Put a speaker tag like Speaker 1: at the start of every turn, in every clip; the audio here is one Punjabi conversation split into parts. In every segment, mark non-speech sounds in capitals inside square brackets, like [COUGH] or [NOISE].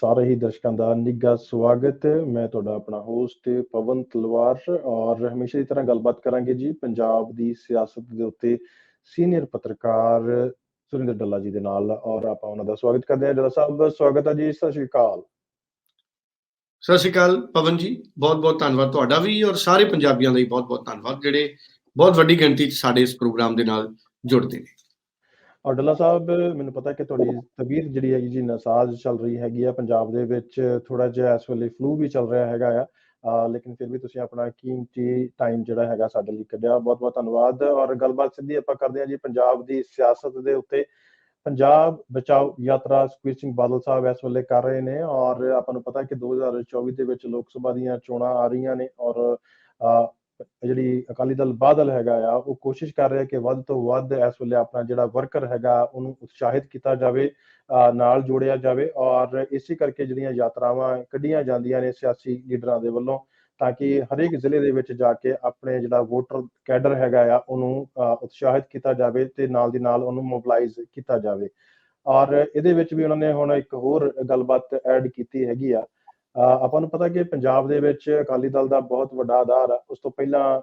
Speaker 1: ਸਾਰੇ ਹੀ ਦਰਸ਼ਕਾਂ ਦਾ ਨਿੱਘਾ ਸਵਾਗਤ। ਮੈਂ ਤੁਹਾਡਾ ਆਪਣਾ ਹੋਸਟ ਪਵਨ ਤਲਵਾਰ ਔਰ ਹਮੇਸ਼ਾ ਦੀ ਤਰ੍ਹਾਂ ਗੱਲਬਾਤ ਕਰਾਂਗੇ ਜੀ ਪੰਜਾਬ ਦੀ ਸਿਆਸਤ ਦੇ ਉੱਤੇ ਸੀਨੀਅਰ ਪੱਤਰਕਾਰ ਸੁਰਿੰਦਰ ਡੱਲਾ ਜੀ ਦੇ ਨਾਲ ਔਰ ਆਪਾਂ ਉਹਨਾਂ ਦਾ ਸਵਾਗਤ ਕਰਦੇ ਹਾਂ। ਡੱਲਾ ਸਾਹਿਬ, ਸਵਾਗਤ ਹੈ ਜੀ। ਸਤਿ ਸ਼੍ਰੀ ਅਕਾਲ।
Speaker 2: ਸਤਿ ਸ਼੍ਰੀ ਅਕਾਲ ਪਵਨ ਜੀ। ਬਹੁਤ ਬਹੁਤ ਧੰਨਵਾਦ ਤੁਹਾਡਾ ਵੀ ਔਰ ਸਾਰੇ ਪੰਜਾਬੀਆਂ ਦਾ ਹੀ ਬਹੁਤ ਬਹੁਤ ਧੰਨਵਾਦ। ਜਿਹੜੇ ਬਹੁਤ ਵੱਡੀ ਗਿਣਤੀ 'ਚ ਸਾਡੇ ਇਸ ਪ੍ਰੋਗਰਾਮ ਦੇ ਨਾਲ ਜੁੜਦੇ ਨੇ।
Speaker 1: ਔਰ ਡੱਲਾ ਸਾਹਿਬ, ਮੈਨੂੰ ਪਤਾ ਕਿ ਤੁਹਾਡੀ ਤਬੀਅਤ ਜਿਹੜੀ ਹੈਗੀ ਜੀ ਨਸਾਜ਼ ਚੱਲ ਰਹੀ ਹੈਗੀ ਆ, ਪੰਜਾਬ ਦੇ ਵਿੱਚ ਥੋੜਾ ਜਿਹਾ ਇਸ ਵੇਲੇ ਫਲੂ ਵੀ ਚੱਲ ਰਿਹਾ ਹੈਗਾ ਆ। ਲੇਕਿਨ ਫਿਰ ਵੀ ਤੁਸੀਂ ਆਪਣਾ ਕੀਮਤੀ ਟਾਈਮ ਜਿਹੜਾ ਹੈਗਾ ਸਾਡੇ ਲਈ ਕੱਢਿਆ। ਬਹੁਤ ਬਹੁਤ ਧੰਨਵਾਦ। ਔਰ ਗੱਲਬਾਤ ਸਿੱਧੀ ਆਪਾਂ ਕਰਦੇ ਹਾਂ ਜੀ ਪੰਜਾਬ ਦੀ ਸਿਆਸਤ ਦੇ ਉੱਤੇ। ਪੰਜਾਬ ਬਚਾਓ ਯਾਤਰਾ ਸੁਖਬੀਰ ਸਿੰਘ ਬਾਦਲ ਸਾਹਿਬ ਇਸ ਵੇਲੇ ਕਰ ਰਹੇ ਨੇ ਔਰ ਆਪਾਂ ਨੂੰ ਪਤਾ ਕਿ 2024 ਦੇ ਵਿੱਚ ਲੋਕ ਸਭਾ ਦੀਆਂ ਚੋਣਾਂ ਆ ਰਹੀਆਂ ਨੇ ਔਰ ਜਿਹੜੀ ਅਕਾਲੀ ਦਲ ਬਾਦਲ ਹੈਗਾ ਆ, ਉਹ ਕੋਸ਼ਿਸ਼ ਕਰ ਰਿਹਾ ਕਿ ਵੱਧ ਤੋਂ ਵੱਧ ਇਸ ਵੇਲੇ ਆਪਣਾ ਜਿਹੜਾ ਵਰਕਰ ਹੈਗਾ, ਉਹਨੂੰ ਉਤਸ਼ਾਹਿਤ ਕੀਤਾ ਜਾਵੇ ਨਾਲ ਜੋੜਿਆ ਜਾਵੇ ਔਰ ਇਸੇ ਕਰਕੇ ਜਿਹੜੀਆਂ ਯਾਤਰਾਵਾਂ ਕੱਢੀਆਂ ਜਾਂਦੀਆਂ ਨੇ ਸਿਆਸੀ ਲੀਡਰਾਂ ਦੇ ਵੱਲੋਂ, ਤਾਂ ਕਿ ਹਰੇਕ ਜ਼ਿਲ੍ਹੇ ਦੇ ਵਿੱਚ ਜਾ ਕੇ ਆਪਣੇ ਜਿਹੜਾ ਵੋਟਰ ਕੈਡਰ ਹੈਗਾ ਆ, ਉਹਨੂੰ ਉਤਸ਼ਾਹਿਤ ਕੀਤਾ ਜਾਵੇ ਤੇ ਨਾਲ ਦੀ ਨਾਲ ਉਹਨੂੰ ਮੋਬਿਲਾਈਜ਼ ਕੀਤਾ ਜਾਵੇ। ਔਰ ਇਹਦੇ ਵਿੱਚ ਵੀ ਉਹਨਾਂ ਨੇ ਹੁਣ ਇੱਕ ਹੋਰ ਗੱਲਬਾਤ ਐਡ ਕੀਤੀ ਹੈਗੀ ਆ ਆਪਾਂ ਨੂੰ ਪਤਾ ਕਿ ਪੰਜਾਬ ਦੇ ਵਿੱਚ ਅਕਾਲੀ ਦਲ ਦਾ ਬਹੁਤ ਵੱਡਾ ਆਧਾਰ ਆ। ਉਸ ਤੋਂ ਪਹਿਲਾਂ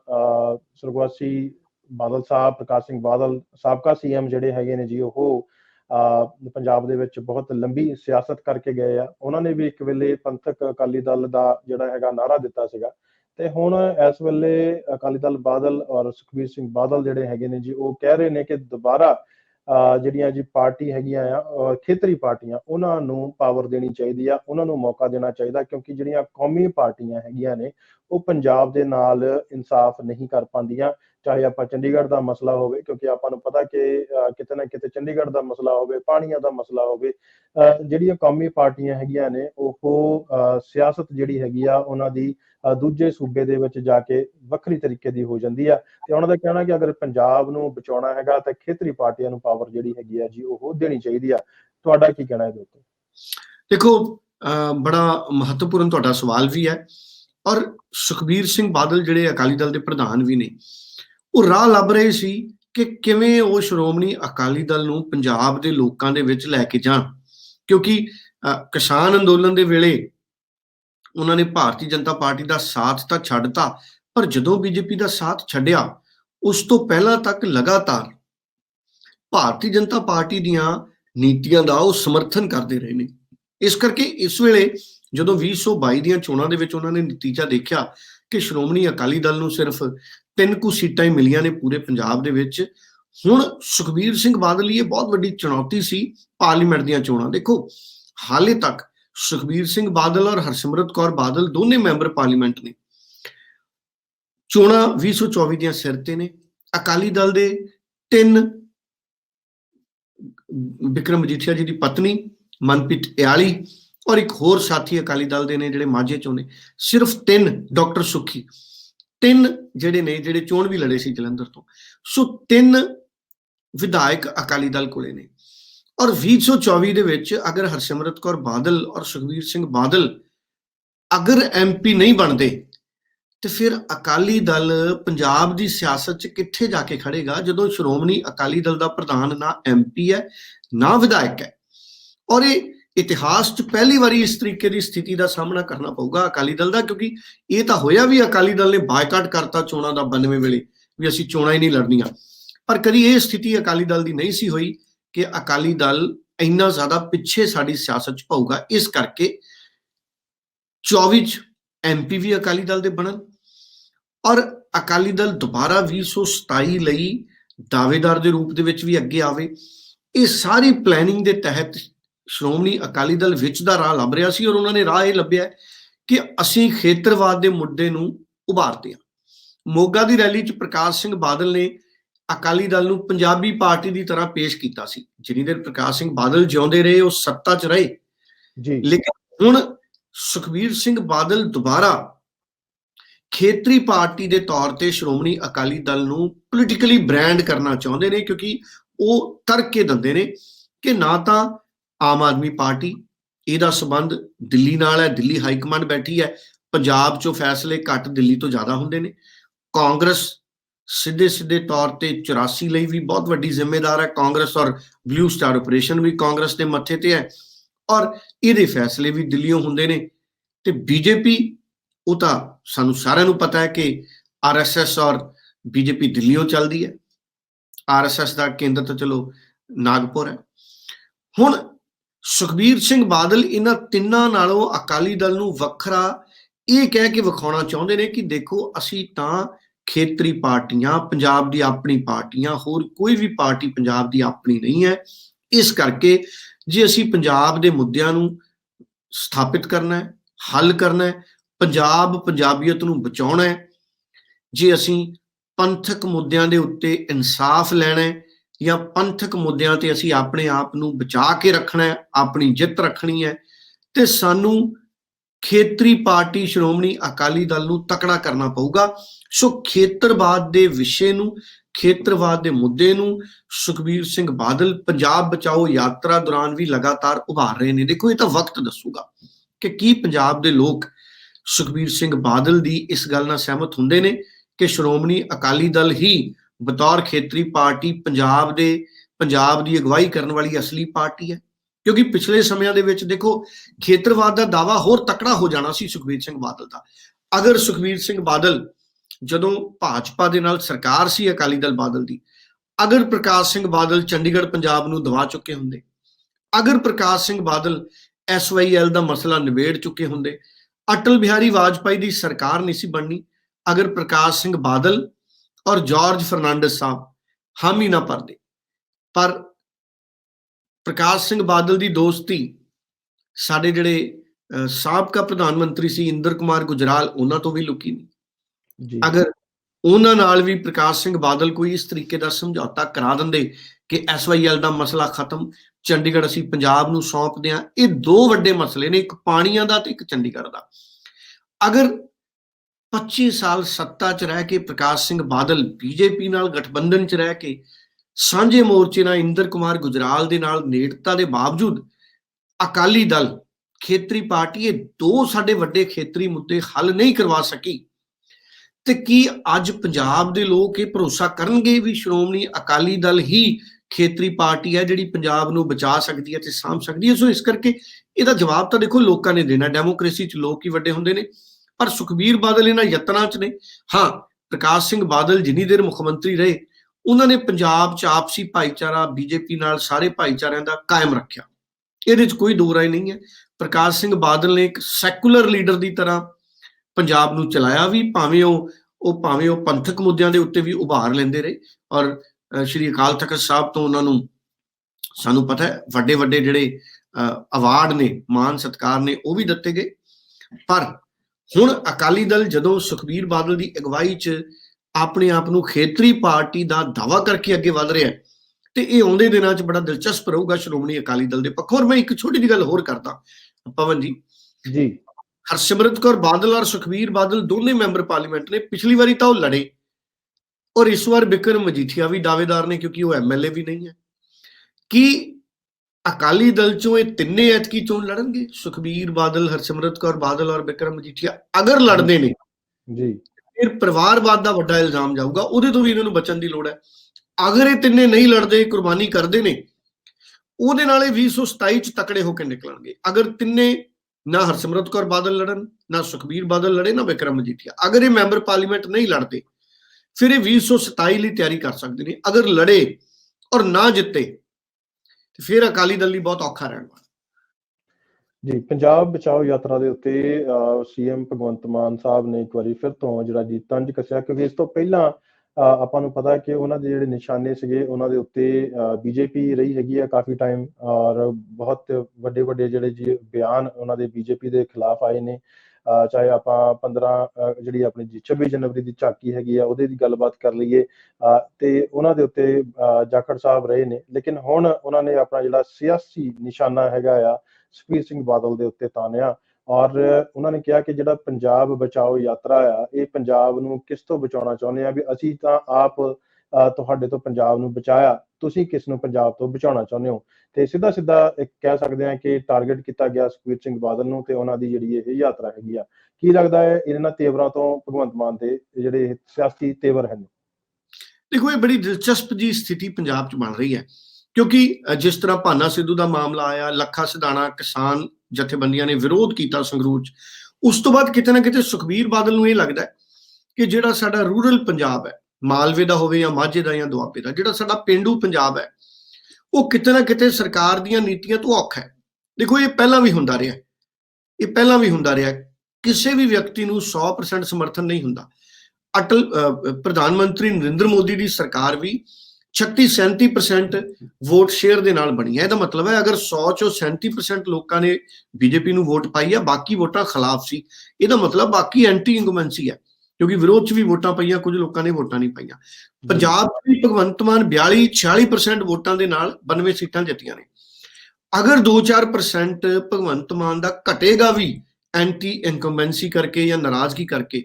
Speaker 1: ਸਰਗਵਾਸੀ ਬਾਦਲ ਸਾਹਿਬ, ਪ੍ਰਕਾਸ਼ ਸਿੰਘ ਬਾਦਲ, ਸਾਬਕਾ ਸੀਐਮ ਜਿਹੜੇ ਹੈਗੇ ਨੇ ਜੀ, ਉਹ ਪੰਜਾਬ ਦੇ ਵਿੱਚ ਬਹੁਤ ਲੰਬੀ ਸਿਆਸਤ ਕਰਕੇ ਗਏ ਆ। ਉਹਨਾਂ ਨੇ ਵੀ ਇੱਕ ਵੇਲੇ ਪੰਥਕ ਅਕਾਲੀ ਦਲ ਦਾ ਜਿਹੜਾ ਹੈਗਾ ਨਾਰਾ ਦਿੱਤਾ ਸੀਗਾ। ਤੇ ਹੁਣ ਇਸ ਵੇਲੇ ਅਕਾਲੀ ਦਲ ਬਾਦਲ ਔਰ ਸੁਖਬੀਰ ਸਿੰਘ ਬਾਦਲ ਜਿਹੜੇ ਹੈਗੇ ਨੇ ਜੀ, ਉਹ ਕਹਿ ਰਹੇ ਨੇ ਕਿ ਦੁਬਾਰਾ ਜਿਹੜੀਆਂ ਜੀ ਪਾਰਟੀ ਹੈਗੀਆਂ ਆ ਖੇਤਰੀ ਪਾਰਟੀਆਂ, ਉਹਨਾਂ ਨੂੰ ਪਾਵਰ ਦੇਣੀ ਚਾਹੀਦੀ ਆ, ਉਹਨਾਂ ਨੂੰ ਮੌਕਾ ਦੇਣਾ ਚਾਹੀਦਾ ਕਿਉਂਕਿ ਜਿਹੜੀਆਂ ਕੌਮੀ ਪਾਰਟੀਆਂ ਹੈਗੀਆਂ ਨੇ ਉਹ ਪੰਜਾਬ ਦੇ ਨਾਲ ਇਨਸਾਫ ਨਹੀਂ ਕਰ ਪਾਉਂਦੀਆਂ, ਚਾਹੇ ਆਪਾਂ ਚੰਡੀਗੜ੍ਹ ਦਾ ਮਸਲਾ ਹੋਵੇ, ਕਿਉਂਕਿ ਆਪਾਂ ਨੂੰ ਪਤਾ ਕਿ ਕਿਤੇ ਨਾ ਕਿਤੇ ਚੰਡੀਗੜ੍ਹ ਦਾ ਮਸਲਾ ਹੋਵੇ, ਪਾਣੀਆਂ ਦਾ ਮਸਲਾ ਹੋਵੇ ਜਿਹੜੀਆਂ ਕੌਮੀ ਪਾਰਟੀਆਂ ਹੈਗੀਆਂ ਨੇ, ਉਹ ਸਿਆਸਤ ਜਿਹੜੀ ਹੈਗੀ ਆ, ਉਹਨਾਂ ਦੀ ਦੂਜੇ ਸੂਬੇ ਦੇ ਵਿੱਚ ਜਾ ਕੇ ਵੱਖਰੀ ਤਰੀਕੇ ਦੀ ਹੋ ਜਾਂਦੀ ਆ। ਤੇ ਉਹਨਾਂ ਦਾ ਕਹਿਣਾ ਕਿ ਅਗਰ ਪੰਜਾਬ ਨੂੰ ਬਚਾਉਣਾ ਹੈਗਾ, ਤਾਂ ਖੇਤਰੀ ਪਾਰਟੀਆਂ ਨੂੰ ਪਾਵਰ ਜਿਹੜੀ ਹੈਗੀ ਆ ਜੀ, ਉਹ ਦੇਣੀ ਚਾਹੀਦੀ ਆ। ਤੁਹਾਡਾ ਕੀ ਕਹਿਣਾ ਇਹਦੇ ਉੱਤੇ?
Speaker 2: ਦੇਖੋ ਬੜਾ ਮਹੱਤਵਪੂਰਨ ਤੁਹਾਡਾ ਸਵਾਲ ਵੀ ਹੈ। ਔਰ ਸੁਖਬੀਰ ਸਿੰਘ ਬਾਦਲ ਜਿਹੜੇ ਅਕਾਲੀ ਦਲ ਦੇ ਪ੍ਰਧਾਨ ਵੀ ਨੇ, ਉਹ ਰਾਹ ਲੱਭ ਰਹੇ ਸੀ ਕਿ ਕਿਵੇਂ ਉਹ ਸ਼੍ਰੋਮਣੀ ਅਕਾਲੀ ਦਲ ਨੂੰ ਪੰਜਾਬ ਦੇ ਲੋਕਾਂ ਦੇ ਵਿੱਚ ਲੈ ਕੇ ਜਾਣ। ਕਿਉਂਕਿ ਕਿਸਾਨ ਅੰਦੋਲਨ ਦੇ ਵੇਲੇ ਉਹਨਾਂ ਨੇ ਭਾਰਤੀ ਜਨਤਾ ਪਾਰਟੀ ਦਾ ਸਾਥ ਤਾਂ ਛੱਡਤਾ, ਪਰ ਜਦੋਂ ਬੀਜੇਪੀ ਦਾ ਸਾਥ ਛੱਡਿਆ, ਉਸ ਤੋਂ ਪਹਿਲਾਂ ਤੱਕ ਲਗਾਤਾਰ ਭਾਰਤੀ ਜਨਤਾ ਪਾਰਟੀ ਦੀਆਂ ਨੀਤੀਆਂ ਦਾ ਉਹ ਸਮਰਥਨ ਕਰਦੇ ਰਹੇ ਨੇ। ਇਸ ਕਰਕੇ ਇਸ ਵੇਲੇ ਜਦੋਂ 2022 ਦੀਆਂ ਚੋਣਾਂ ਦੇ ਵਿੱਚ ਉਹਨਾਂ ਨੇ ਨਤੀਜਾ ਦੇਖਿਆ ਕਿ ਸ਼੍ਰੋਮਣੀ ਅਕਾਲੀ ਦਲ ਨੂੰ ਸਿਰਫ ਤਿੰਨ ਕੁ ਸੀਟਾਂ ਹੀ ਮਿਲੀਆਂ ਨੇ ਪੂਰੇ ਪੰਜਾਬ ਦੇ ਵਿੱਚ, ਹੁਣ ਸੁਖਬੀਰ ਸਿੰਘ ਬਾਦਲ ਲਈ ਇਹ ਬਹੁਤ ਵੱਡੀ ਚੁਣੌਤੀ ਸੀ ਪਾਰਲੀਮੈਂਟ ਦੀਆਂ ਚੋਣਾਂ। ਦੇਖੋ, ਹਾਲੇ ਤੱਕ ਸੁਖਬੀਰ ਸਿੰਘ ਬਾਦਲ ਔਰ ਹਰਸਿਮਰਤ ਕੌਰ ਬਾਦਲ ਦੋਨੇ ਮੈਂਬਰ ਪਾਰਲੀਮੈਂਟ ਨੇ। ਚੋਣਾਂ 2024 ਦੀਆਂ ਸਿਰ ਤੇ ਨੇ। ਅਕਾਲੀ ਦਲ ਦੇ ਤਿੰਨ ਵਿਕਰਮ ਮਜੀਠੀਆ ਜੀ ਦੀ ਪਤਨੀ, ਮਨਪ੍ਰੀਤ ਇਆਲੀ ਔਰ ਇੱਕ ਹੋਰ ਸਾਥੀ ਅਕਾਲੀ ਦਲ ਦੇ ਨੇ ਜਿਹੜੇ ਮਾਝੇ ਚੋਂ ਨੇ, ਸਿਰਫ ਤਿੰਨ ਡਾਕਟਰ ਸੁਖੀ, ਤਿੰਨ ਜਿਹੜੇ ਨੇ ਜਿਹੜੇ ਚੋਣ ਵੀ ਲੜੇ ਸੀ ਜਲੰਧਰ ਤੋਂ, ਸੋ ਤਿੰਨ ਵਿਧਾਇਕ ਅਕਾਲੀ ਦਲ ਕੋਲੇ ਨੇ। ਔਰ 2024 ਦੇ ਵਿੱਚ ਅਗਰ ਹਰਸਿਮਰਤ ਕੌਰ ਬਾਦਲ ਔਰ ਸੁਖਵੀਰ ਸਿੰਘ ਬਾਦਲ ਅਗਰ ਐਮਪੀ ਨਹੀਂ ਬਣਦੇ, ਤੇ ਫਿਰ ਅਕਾਲੀ ਦਲ ਪੰਜਾਬ ਦੀ ਸਿਆਸਤ 'ਚ ਕਿੱਥੇ ਜਾ ਕੇ ਖੜੇਗਾ ਜਦੋਂ ਸ਼੍ਰੋਮਣੀ ਅਕਾਲੀ ਦਲ ਦਾ ਪ੍ਰਧਾਨ ਨਾ ਐਮਪੀ ਹੈ, ਨਾ ਵਿਧਾਇਕ ਹੈ? ਔਰ ਇਹ ਇਤਿਹਾਸ 'ਚ ਪਹਿਲੀ ਵਾਰੀ ਇਸ ਤਰੀਕੇ ਦੀ ਸਥਿਤੀ ਦਾ ਸਾਹਮਣਾ ਕਰਨਾ ਪਊਗਾ ਅਕਾਲੀ ਦਲ ਦਾ, ਕਿਉਂਕਿ ਇਹ ਤਾਂ ਹੋਇਆ ਵੀ ਅਕਾਲੀ ਦਲ ਨੇ ਬਾਈਕਾਟ ਕਰਤਾ ਚੋਣਾਂ ਦਾ 92 ਵੇਲੇ ਵੀ ਅਸੀਂ ਚੋਣਾਂ ਹੀ ਨਹੀਂ ਲੜਨੀਆਂ। ਪਰ ਕਦੀ ਇਹ ਸਥਿਤੀ ਅਕਾਲੀ ਦਲ ਦੀ ਨਹੀਂ ਸੀ ਹੋਈ ਕਿ ਅਕਾਲੀ ਦਲ ਇੰਨਾ ਜ਼ਿਆਦਾ ਪਿੱਛੇ ਸਾਡੀ ਸਿਆਸਤ 'ਚ ਪਾਊਗਾ। ਇਸ ਕਰਕੇ 24 ਚ ਐਮਪੀ ਵੀ ਅਕਾਲੀ ਦਲ ਦੇ ਬਣਨ ਔਰ ਅਕਾਲੀ ਦਲ ਦੁਬਾਰਾ 2027 ਲਈ ਦਾਅਵੇਦਾਰ ਦੇ ਰੂਪ ਦੇ ਵਿੱਚ ਵੀ ਅੱਗੇ ਆਵੇ। ਇਹ ਸਾਰੀ ਪਲੈਨਿੰਗ ਦੇ ਤਹਿਤ ਸ਼੍ਰੋਮਣੀ ਅਕਾਲੀ ਦਲ ਵਿੱਚ ਦਾ ਰਾਹ ਲੱਭ ਰਿਹਾ ਸੀ ਔਰ ਉਹਨਾਂ ਨੇ ਰਾਹ ਇਹ ਲੱਭਿਆ ਕਿ ਅਸੀਂ ਖੇਤਰਵਾਦ ਦੇ ਮੁੱਦੇ ਨੂੰ ਉਭਾਰਦੇ ਹਾਂ। ਮੋਗਾ ਦੀ ਰੈਲੀ 'ਚ ਪ੍ਰਕਾਸ਼ ਸਿੰਘ ਬਾਦਲ ਨੇ ਅਕਾਲੀ ਦਲ ਨੂੰ ਪੰਜਾਬੀ ਪਾਰਟੀ ਦੀ ਤਰ੍ਹਾਂ ਪੇਸ਼ ਕੀਤਾ ਸੀ। ਜਿੰਨੀ ਦੇਰ ਪ੍ਰਕਾਸ਼ ਸਿੰਘ ਬਾਦਲ ਜਿਉਂਦੇ ਰਹੇ ਉਹ ਸੱਤਾ 'ਚ ਰਹੇ।
Speaker 1: ਜੀ।
Speaker 2: ਲੇਕਿਨ ਹੁਣ ਸੁਖਬੀਰ ਸਿੰਘ ਬਾਦਲ ਦੁਬਾਰਾ ਖੇਤਰੀ ਪਾਰਟੀ ਦੇ ਤੌਰ ਤੇ ਸ਼੍ਰੋਮਣੀ ਅਕਾਲੀ ਦਲ ਨੂੰ ਪੋਲਿਟਿਕਲੀ ਬ੍ਰਾਂਡ ਕਰਨਾ ਚਾਹੁੰਦੇ ਨੇ ਕਿਉਂਕਿ ਉਹ ਤਰਕੇ ਦਿੰਦੇ ਨੇ ਕਿ ਨਾ ਤਾਂ ਆਮ ਆਦਮੀ ਪਾਰਟੀ, ਇਹਦਾ ਸਬੰਧ ਦਿੱਲੀ ਨਾਲ ਹੈ, ਦਿੱਲੀ ਹਾਈ ਕਮਾਂਡ ਬੈਠੀ ਹੈ। ਪੰਜਾਬ 'ਚੋਂ ਫੈਸਲੇ ਘੱਟ ਦਿੱਲੀ ਤੋਂ ਜ਼ਿਆਦਾ ਹੁੰਦੇ ਨੇ। ਕਾਂਗਰਸ ਸਿੱਧੇ ਸਿੱਧੇ ਤੌਰ ਤੇ 84 ਲਈ ਵੀ ਬਹੁਤ ਵੱਡੀ ਜ਼ਿੰਮੇਦਾਰ ਹੈ। ਕਾਂਗਰਸ ਔਰ ਬਲੂ ਸਟਾਰ ਆਪਰੇਸ਼ਨ ਵੀ ਕਾਂਗਰਸ ਦੇ ਮੱਥੇ ਤੇ ਹੈ। ਔਰ ਇਹਦੇ ਫੈਸਲੇ ਵੀ ਦਿੱਲੀੋਂ ਹੁੰਦੇ ਨੇ। ਤੇ ਬੀਜੇਪੀ, ਉਹ ਤਾਂ ਸਾਨੂੰ ਸਾਰਿਆਂ ਨੂੰ ਪਤਾ ਹੈ ਕਿ ਆਰਐਸਐਸ ਔਰ ਬੀਜੇਪੀ ਦਿੱਲੀੋਂ ਚੱਲਦੀ ਹੈ। ਆਰਐਸਐਸ ਦਾ ਕੇਂਦਰ ਤਾਂ ਚਲੋ ਨਾਗਪੁਰ ਹੈ। ਹੁਣ ਸੁਖਬੀਰ ਸਿੰਘ ਬਾਦਲ ਇਹਨਾਂ ਤਿੰਨਾਂ ਨਾਲੋਂ ਅਕਾਲੀ ਦਲ ਨੂੰ ਵੱਖਰਾ ਇਹ ਕਹਿ ਕੇ ਵਿਖਾਉਣਾ ਚਾਹੁੰਦੇ ਨੇ ਕਿ ਦੇਖੋ, ਅਸੀਂ ਤਾਂ ਖੇਤਰੀ ਪਾਰਟੀਆਂ, ਪੰਜਾਬ ਦੀ ਆਪਣੀ ਪਾਰਟੀਆਂ, ਹੋਰ ਕੋਈ ਵੀ ਪਾਰਟੀ ਪੰਜਾਬ ਦੀ ਆਪਣੀ ਨਹੀਂ ਹੈ। ਇਸ ਕਰਕੇ ਜੇ ਅਸੀਂ ਪੰਜਾਬ ਦੇ ਮੁੱਦਿਆਂ ਨੂੰ ਸਥਾਪਿਤ ਕਰਨਾ ਹੈ, ਹੱਲ ਕਰਨਾ ਹੈ, ਪੰਜਾਬ ਪੰਜਾਬੀਅਤ ਨੂੰ ਬਚਾਉਣਾ ਹੈ, ਜੇ ਅਸੀਂ ਪੰਥਕ ਮੁੱਦਿਆਂ ਦੇ ਉੱਤੇ ਇਨਸਾਫ ਲੈਣਾ ਹੈ ਜਾਂ ਪੰਥਕ ਮੁੱਦਿਆਂ ਤੇ ਅਸੀਂ ਆਪਣੇ ਆਪ ਨੂੰ ਬਚਾ ਕੇ ਰੱਖਣਾ ਹੈ, ਆਪਣੀ ਜਿੱਤ ਰੱਖਣੀ ਹੈ, ਤੇ ਸਾਨੂੰ ਖੇਤਰੀ ਪਾਰਟੀ ਸ਼੍ਰੋਮਣੀ ਅਕਾਲੀ ਦਲ ਨੂੰ ਤਕੜਾ ਕਰਨਾ ਪਊਗਾ। ਸੋ ਖੇਤਰਵਾਦ ਦੇ ਵਿਸ਼ੇ ਨੂੰ, ਖੇਤਰਵਾਦ ਦੇ ਮੁੱਦੇ ਨੂੰ ਸੁਖਬੀਰ ਸਿੰਘ ਬਾਦਲ ਪੰਜਾਬ ਬਚਾਓ ਯਾਤਰਾ ਦੌਰਾਨ ਵੀ ਲਗਾਤਾਰ ਉਭਾਰ ਰਹੇ ਨੇ। ਦੇਖੋ, ਇਹ ਤਾਂ ਵਕਤ ਦੱਸੂਗਾ ਕਿ ਕੀ ਪੰਜਾਬ ਦੇ ਲੋਕ ਸੁਖਬੀਰ ਸਿੰਘ ਬਾਦਲ ਦੀ ਇਸ ਗੱਲ ਨਾਲ ਸਹਿਮਤ ਹੁੰਦੇ ਨੇ ਕਿ ਸ਼੍ਰੋਮਣੀ ਅਕਾਲੀ ਦਲ ਹੀ ਬਤੌਰ ਖੇਤਰੀ ਪਾਰਟੀ ਪੰਜਾਬ ਦੇ, ਪੰਜਾਬ ਦੀ ਅਗਵਾਈ ਕਰਨ ਵਾਲੀ ਅਸਲੀ ਪਾਰਟੀ ਹੈ। ਕਿਉਂਕਿ ਪਿਛਲੇ ਸਮਿਆਂ ਦੇ ਵਿੱਚ ਦੇਖੋ, ਖੇਤਰਵਾਦ ਦਾ ਦਾਵਾ ਹੋਰ ਤਕੜਾ ਹੋ ਜਾਣਾ ਸੀ ਸੁਖਬੀਰ ਸਿੰਘ ਬਾਦਲ ਦਾ। ਅਗਰ ਸੁਖਬੀਰ ਸਿੰਘ ਬਾਦਲ ਜਦੋਂ ਭਾਜਪਾ ਦੇ ਨਾਲ ਸਰਕਾਰ ਸੀ ਅਕਾਲੀ ਦਲ ਬਾਦਲ ਦੀ, ਅਗਰ ਪ੍ਰਕਾਸ਼ ਸਿੰਘ ਬਾਦਲ ਚੰਡੀਗੜ੍ਹ ਪੰਜਾਬ ਨੂੰ ਦਵਾ ਚੁੱਕੇ ਹੁੰਦੇ, ਅਗਰ ਪ੍ਰਕਾਸ਼ ਸਿੰਘ ਬਾਦਲ ਐਸਵਾਈਐਲ ਦਾ ਮਸਲਾ ਨਿਬੇੜ ਚੁੱਕੇ ਹੁੰਦੇ, ਅਟਲ ਬਿਹਾਰੀ ਵਾਜਪਾਈ ਦੀ ਸਰਕਾਰ ਨਹੀਂ ਸੀ ਬਣਨੀ, ਅਗਰ ਪ੍ਰਕਾਸ਼ ਸਿੰਘ ਬਾਦਲ ਔਰ ਜਾਰਜ ਫਰਨਾਂਡਸ ਸਾਹਿਬ ਹਾਮੀ ਨਾ ਭਰਦੇ ਪਰ ਪ੍ਰਕਾਸ਼ ਸਿੰਘ ਬਾਦਲ ਦੀ ਦੋਸਤੀ ਸਾਡੇ ਜਿਹੜੇ ਸਾਬਕਾ ਪ੍ਰਧਾਨ ਮੰਤਰੀ ਸੀ ਇੰਦਰ ਕੁਮਾਰ ਗੁਜਰਾਲ ਉਹਨਾਂ ਤੋਂ ਵੀ ਲੁਕੀ ਨਹੀਂ।
Speaker 1: ਜੀ।
Speaker 2: ਅਗਰ ਉਹਨਾਂ ਨਾਲ ਵੀ ਪ੍ਰਕਾਸ਼ ਸਿੰਘ ਬਾਦਲ ਕੋਈ ਇਸ ਤਰੀਕੇ ਦਾ ਸਮਝੌਤਾ ਕਰਾ ਦਿੰਦੇ ਕਿ ਐਸਵਾਈਐਲ ਦਾ ਮਸਲਾ ਖਤਮ ਚੰਡੀਗੜ੍ਹ ਅਸੀਂ ਪੰਜਾਬ ਨੂੰ ਸੌਂਪਦੇ ਹਾਂ ਇਹ ਦੋ ਵੱਡੇ ਮਸਲੇ ਨੇ ਇੱਕ ਪਾਣੀਆਂ ਦਾ ਤੇ ਇੱਕ ਚੰਡੀਗੜ੍ਹ ਦਾ। ਅਗਰ 25 ਸਾਲ ਸੱਤਾ 'ਚ ਰਹਿ ਕੇ ਪ੍ਰਕਾਸ਼ ਸਿੰਘ ਬਾਦਲ ਬੀਜੇਪੀ ਨਾਲ ਗਠਬੰਧਨ 'ਚ ਰਹਿ ਕੇ ਸਾਂਝੇ ਮੋਰਚੇ ਨਾਲ ਇੰਦਰ ਕੁਮਾਰ ਗੁਜਰਾਲ ਦੇ ਨਾਲ ਨੇੜਤਾ ਦੇ ਬਾਵਜੂਦ ਅਕਾਲੀ ਦਲ ਖੇਤਰੀ ਪਾਰਟੀ ਇਹ ਦੋ ਸਾਡੇ ਵੱਡੇ ਖੇਤਰੀ ਮੁੱਦੇ ਹੱਲ ਨਹੀਂ ਕਰਵਾ ਸਕੀ। ਤੇ ਕੀ ਅੱਜ ਪੰਜਾਬ ਦੇ ਲੋਕ ਇਹ ਭਰੋਸਾ ਕਰਨਗੇ ਵੀ ਸ਼੍ਰੋਮਣੀ ਅਕਾਲੀ ਦਲ ਹੀ ਖੇਤਰੀ ਪਾਰਟੀ ਹੈ ਜਿਹੜੀ ਪੰਜਾਬ ਨੂੰ ਬਚਾ ਸਕਦੀ ਹੈ ਤੇ ਸਾਂਭ ਸਕਦੀ ਹੈ? ਸੋ ਇਸ ਕਰਕੇ ਇਹਦਾ ਜਵਾਬ ਤਾਂ ਦੇਖੋ ਲੋਕਾਂ ਨੇ ਦੇਣਾ, ਡੈਮੋਕ੍ਰੇਸੀ 'ਚ ਲੋਕ ਹੀ ਵੱਡੇ ਹੁੰਦੇ ਨੇ। ਪਰ ਸੁਖਬੀਰ ਬਾਦਲ ਇਹਨਾਂ ਯਤਨਾਂ 'ਚ ਨੇ। ਹਾਂ, ਪ੍ਰਕਾਸ਼ ਸਿੰਘ ਬਾਦਲ ਜਿੰਨੀ ਦੇਰ ਮੁੱਖ ਮੰਤਰੀ ਰਹੇ, ਉਹਨਾਂ ਨੇ ਪੰਜਾਬ 'ਚ ਆਪਸੀ ਭਾਈਚਾਰਾ, ਬੀਜੇਪੀ ਨਾਲ ਸਾਰੇ ਭਾਈਚਾਰਿਆਂ ਦਾ ਕਾਇਮ ਰੱਖਿਆ। ਇਹਦੇ 'ਚ ਕੋਈ ਦੋ ਰਾਏ ਨਹੀਂ ਹੈ। ਪ੍ਰਕਾਸ਼ ਸਿੰਘ ਬਾਦਲ ਨੇ ਇੱਕ ਸੈਕੂਲਰ ਲੀਡਰ ਦੀ ਤਰ੍ਹਾਂ ਪੰਜਾਬ ਨੂੰ ਚਲਾਇਆ ਵੀ, ਭਾਵੇਂ ਉਹ ਉਹ ਭਾਵੇਂ ਉਹ ਪੰਥਕ ਮੁੱਦਿਆਂ ਦੇ ਉੱਤੇ ਵੀ ਉਭਾਰ ਲੈਂਦੇ ਰਹੇ ਔਰ ਸ਼੍ਰੀ ਅਕਾਲ ਤਖਤ ਸਾਹਿਬ ਤੋਂ ਉਹਨਾਂ ਨੂੰ ਸਾਨੂੰ ਪਤਾ ਹੈ ਵੱਡੇ ਵੱਡੇ ਜਿਹੜੇ ਅਵਾਰਡ ਨੇ ਮਾਨ ਸਤਕਾਰ ਨੇ, ਉਹ ਵੀ ਦਿੱਤੇ ਗਏ। ਪਰ ਹੁਣ ਅਕਾਲੀ ਦਲ ਜਦੋਂ ਸੁਖਬੀਰ ਬਾਦਲ ਦੀ ਅਗਵਾਈ 'ਚ ਆਪਣੇ ਆਪ ਨੂੰ ਖੇਤਰੀ ਪਾਰਟੀ ਦਾ ਦਾਵਾ ਕਰਕੇ ਅੱਗੇ ਵਧ ਰਿਹਾ ਹੈ ਤੇ ਇਹ ਆਉਂਦੇ ਦਿਨਾਂ 'ਚ ਬੜਾ ਦਿਲਚਸਪ ਰਹੂਗਾ ਸ਼੍ਰੋਮਣੀ ਅਕਾਲੀ ਦਲ ਦੇ ਪੱਖੋਂ। ਔਰ ਮੈਂ ਇੱਕ ਛੋਟੀ ਜਿਹੀ ਗੱਲ ਹੋਰ ਕਰਦਾ ਪਵਨ ਜੀ।
Speaker 1: ਜੀ।
Speaker 2: ਹਰਸਿਮਰਤ ਕੌਰ ਬਾਦਲ ਔਰ ਸੁਖਬੀਰ ਬਾਦਲ ਦੋਨੇ ਮੈਂਬਰ ਪਾਰਲੀਮੈਂਟ ਨੇ ਪਿਛਲੀ ਵਾਰੀ ਤਾਂ ਉਹ ਲੜੇ। ਔਰ ਇਸ ਵਾਰ ਬਿਕਰਮ ਮਜੀਠੀਆ ਵੀ ਦਾਅਵੇਦਾਰ ਨੇ ਕਿਉਂਕਿ ਉਹ ਐਮਐਲਏ ਵੀ ਨਹੀਂ ਹੈ। ਕੀ ਅਕਾਲੀ ਦਲ ਚੋਂ ਇਹ ਤਿੰਨੇ ਐਤਕੀ ਚੋਣ ਲੜਨਗੇ ਸੁਖਬੀਰ ਬਾਦਲ ਹਰਸਿਮਰਤ ਕੌਰ ਬਾਦਲ ਔਰ ਬਿਕਰਮ ਮਜੀਠੀਆ ਅਗਰ ਲੜਦੇ ਨੇ
Speaker 1: ਜੀ।
Speaker 2: ਫਿਰ ਪਰਿਵਾਰਵਾਦ ਦਾ ਵੱਡਾ ਇਲਜ਼ਾਮ ਜਾਊਗਾ ਉਹਦੇ ਤੋਂ ਵੀ ਇਹਨਾਂ ਨੂੰ ਬਚਣ ਦੀ ਲੋੜ ਹੈ। ਅਗਰ ਇਹ ਤਿੰਨੇ ਨਹੀਂ ਲੜਦੇ ਕੁਰਬਾਨੀ ਕਰਦੇ ਨੇ ਉਹਦੇ ਨਾਲ ਇਹ 2027 ਚ ਤਕੜੇ ਹੋ ਕੇ ਨਿਕਲਣਗੇ। ਅਗਰ ਤਿੰਨੇ ਨਾ ਹਰਸਿਮਰਤ ਕੌਰ ਬਾਦਲ ਲੜਨ ਨਾ ਸੁਖਬੀਰ ਬਾਦਲ ਲੜੇ ਨਾ ਵਿਕਰਮ ਮਜੀਠੀਆ ਅਗਰ ਇਹ ਮੈਂਬਰ ਪਾਰਲੀਮੈਂਟ ਨਹੀਂ ਲੜਦੇ ਫਿਰ ਇਹ 2027 ਲਈ ਤਿਆਰੀ ਕਰ ਸਕਦੇ ਨੇ। ਅਗਰ ਲੜੇ ਔਰ ਨਾ ਜਿੱਤੇ ਤੇ ਫਿਰ ਅਕਾਲੀ ਦਲ ਲਈ ਬਹੁਤ ਔਖਾ ਰਹਿਣ ਵਾਲਾ।
Speaker 1: ਜੀ, ਪੰਜਾਬ ਬਚਾਓ ਯਾਤਰਾ ਦੇ ਉੱਤੇ ਸੀਐਮ ਭਗਵੰਤ ਮਾਨ ਸਾਹਿਬ ਨੇ ਇੱਕ ਵਾਰੀ ਫਿਰ ਤੋਂ ਜਿਹੜਾ ਜੀ ਤੰਜ ਕੱਸਿਆ, ਕਿਉਂਕਿ ਇਸ ਤੋਂ ਪਹਿਲਾਂ ਆਪਾਂ ਨੂੰ ਪਤਾ ਕਿ ਉਹਨਾਂ ਦੇ ਜਿਹੜੇ ਨਿਸ਼ਾਨੇ ਸੀਗੇ, ਉਹਨਾਂ ਦੇ ਉੱਤੇ ਬੀਜੇਪੀ ਰਹੀ ਹੈਗੀ ਆ ਕਾਫੀ ਟਾਈਮ ਔਰ ਬਹੁਤ ਵੱਡੇ ਵੱਡੇ ਜਿਹੜੇ ਜੀ ਬਿਆਨ ਉਹਨਾਂ ਦੇ ਬੀਜੇਪੀ ਦੇ ਖਿਲਾਫ ਆਏ ਨੇ। ਚਾਹੇ ਆਪਾਂ 15 ਜਿਹੜੀ ਆਪਣੀ ਜੀ 26 ਜਨਵਰੀ ਦੀ ਝਾਕੀ ਹੈਗੀ ਆ ਉਹਦੇ ਦੀ ਗੱਲਬਾਤ ਕਰ ਲਈਏ। ਅ, ਤੇ ਉਹਨਾਂ ਦੇ ਉੱਤੇ ਅ, ਜਾਖੜ ਸਾਹਿਬ ਰਹੇ ਨੇ। ਲੇਕਿਨ ਹੁਣ ਉਹਨਾਂ ਨੇ ਆਪਣਾ ਜਿਹੜਾ ਸਿਆਸੀ ਨਿਸ਼ਾਨਾ ਹੈਗਾ ਆ ਸੁਖਬੀਰ ਸਿੰਘ ਬਾਦਲ ਦੇ ਉੱਤੇ ਤਾਨਿਆ ਔਰ ਉਹਨਾਂ ਨੇ ਕਿਹਾ ਕਿ ਜਿਹੜਾ ਪੰਜਾਬ ਬਚਾਓ ਯਾਤਰਾ ਆ ਇਹ ਪੰਜਾਬ ਨੂੰ ਕਿਸ ਤੋਂ ਬਚਾਉਣਾ ਚਾਹੁੰਦੇ ਆ? ਵੀ ਅਸੀਂ ਤਾਂ ਆਪ ਤੁਹਾਡੇ ਤੋਂ ਪੰਜਾਬ ਨੂੰ ਬਚਾਇਆ, ਤੁਸੀਂ ਕਿਸ ਨੂੰ ਪੰਜਾਬ ਤੋਂ ਬਚਾਉਣਾ ਚਾਹੁੰਦੇ ਹੋ? ਤੇ ਸਿੱਧਾ ਸਿੱਧਾ ਕਹਿ ਸਕਦੇ ਹਾਂ ਕਿ ਟਾਰਗੇਟ ਕੀਤਾ ਗਿਆ ਸੁਖਬੀਰ ਸਿੰਘ ਬਾਦਲ ਨੂੰ ਤੇ ਉਹਨਾਂ ਦੀ ਜਿਹੜੀ ਇਹ ਯਾਤਰਾ ਹੈਗੀ ਆ। ਕੀ ਲੱਗਦਾ ਹੈ ਇਹਨਾਂ ਤੇਵਰਾਂ ਤੋਂ ਭਗਵੰਤ ਮਾਨ ਦੇ ਜਿਹੜੇ ਸਿਆਸੀ ਤੇਵਰ ਹਨ?
Speaker 2: ਦੇਖੋ, ਇਹ ਬੜੀ ਦਿਲਚਸਪ ਜੀ ਸਥਿਤੀ ਪੰਜਾਬ 'ਚ ਬਣ ਰਹੀ ਹੈ। ਕਿਉਂਕਿ ਜਿਸ ਤਰ੍ਹਾਂ ਭਾਨਾ ਸਿੱਧੂ ਦਾ ਮਾਮਲਾ ਆਇਆ, ਲੱਖਾ ਸਿਧਾਣਾ ਕਿਸਾਨ ਜਥੇਬੰਦੀਆਂ ਨੇ ਵਿਰੋਧ ਕੀਤਾ ਸੰਗਰੂਰ 'ਚ, ਉਸ ਤੋਂ ਬਾਅਦ ਕਿਤੇ ਨਾ ਕਿਤੇ ਸੁਖਬੀਰ ਬਾਦਲ ਨੂੰ ਇਹ ਲੱਗਦਾ ਕਿ ਜਿਹੜਾ ਸਾਡਾ ਰੂਰਲ ਪੰਜਾਬ ਹੈ ਮਾਲਵੇ ਦਾ ਹੋਵੇ ਜਾਂ ਮਾਝੇ ਦਾ ਜਾਂ ਦੁਆਬੇ ਦਾ, ਜਿਹੜਾ ਸਾਡਾ ਪਿੰਡੂ ਪੰਜਾਬ ਹੈ, ਉਹ ਕਿਤੇ ਨਾ ਕਿਤੇ ਸਰਕਾਰ ਦੀਆਂ ਨੀਤੀਆਂ ਤੋਂ ਔਖਾ ਹੈ। ਦੇਖੋ, ਇਹ ਪਹਿਲਾਂ ਵੀ ਹੁੰਦਾ ਰਿਹਾ। ਇਹ ਪਹਿਲਾਂ ਵੀ ਹੁੰਦਾ ਰਿਹਾ। ਕਿਸੇ ਵੀ ਵਿਅਕਤੀ ਨੂੰ 100% ਸਮਰਥਨ ਨਹੀਂ ਹੁੰਦਾ। ਅਟਲ ਪ੍ਰਧਾਨ ਮੰਤਰੀ ਨਰਿੰਦਰ ਮੋਦੀ ਦੀ ਸਰਕਾਰ ਵੀ 36 37% ਵੋਟ ਸ਼ੇਅਰ ਦੇ ਨਾਲ ਬਣੀ ਹੈ। ਇਹਦਾ ਮਤਲਬ ਹੈ, ਅਗਰ 100 ਚੋਂ 37% ਲੋਕਾਂ ਨੇ ਬੀਜੇਪੀ ਨੂੰ ਵੋਟ ਪਾਈ ਹੈ, ਬਾਕੀ ਵੋਟਾਂ ਖਿਲਾਫ ਸੀ। ਇਹਦਾ ਮਤਲਬ ਬਾਕੀ ਐਂਟੀ ਇੰਕੂਮੈਂਸੀ ਹੈ। ਕਿਉਂਕਿ ਵਿਰੋਧ ਚ ਵੀ ਵੋਟਾਂ ਪਈਆਂ, ਕੁਝ ਲੋਕਾਂ ਨੇ ਵੋਟਾਂ ਨਹੀਂ ਪਾਈਆਂ। ਪੰਜਾਬ 'ਚ ਵੀ ਭਗਵੰਤ ਮਾਨ 42 46% ਵੋਟਾਂ ਦੇ ਨਾਲ 92 ਸੀਟਾਂ ਜਿੱਤੀਆਂ ਨੇ। ਅਗਰ 2-4% ਭਗਵੰਤ ਮਾਨ ਦਾ ਘਟੇਗਾ ਵੀ ਐਂਟੀ ਇਨਕੰਬੈਂਸੀ ਕਰਕੇ ਜਾਂ ਨਾਰਾਜ਼ਗੀ ਕਰਕੇ,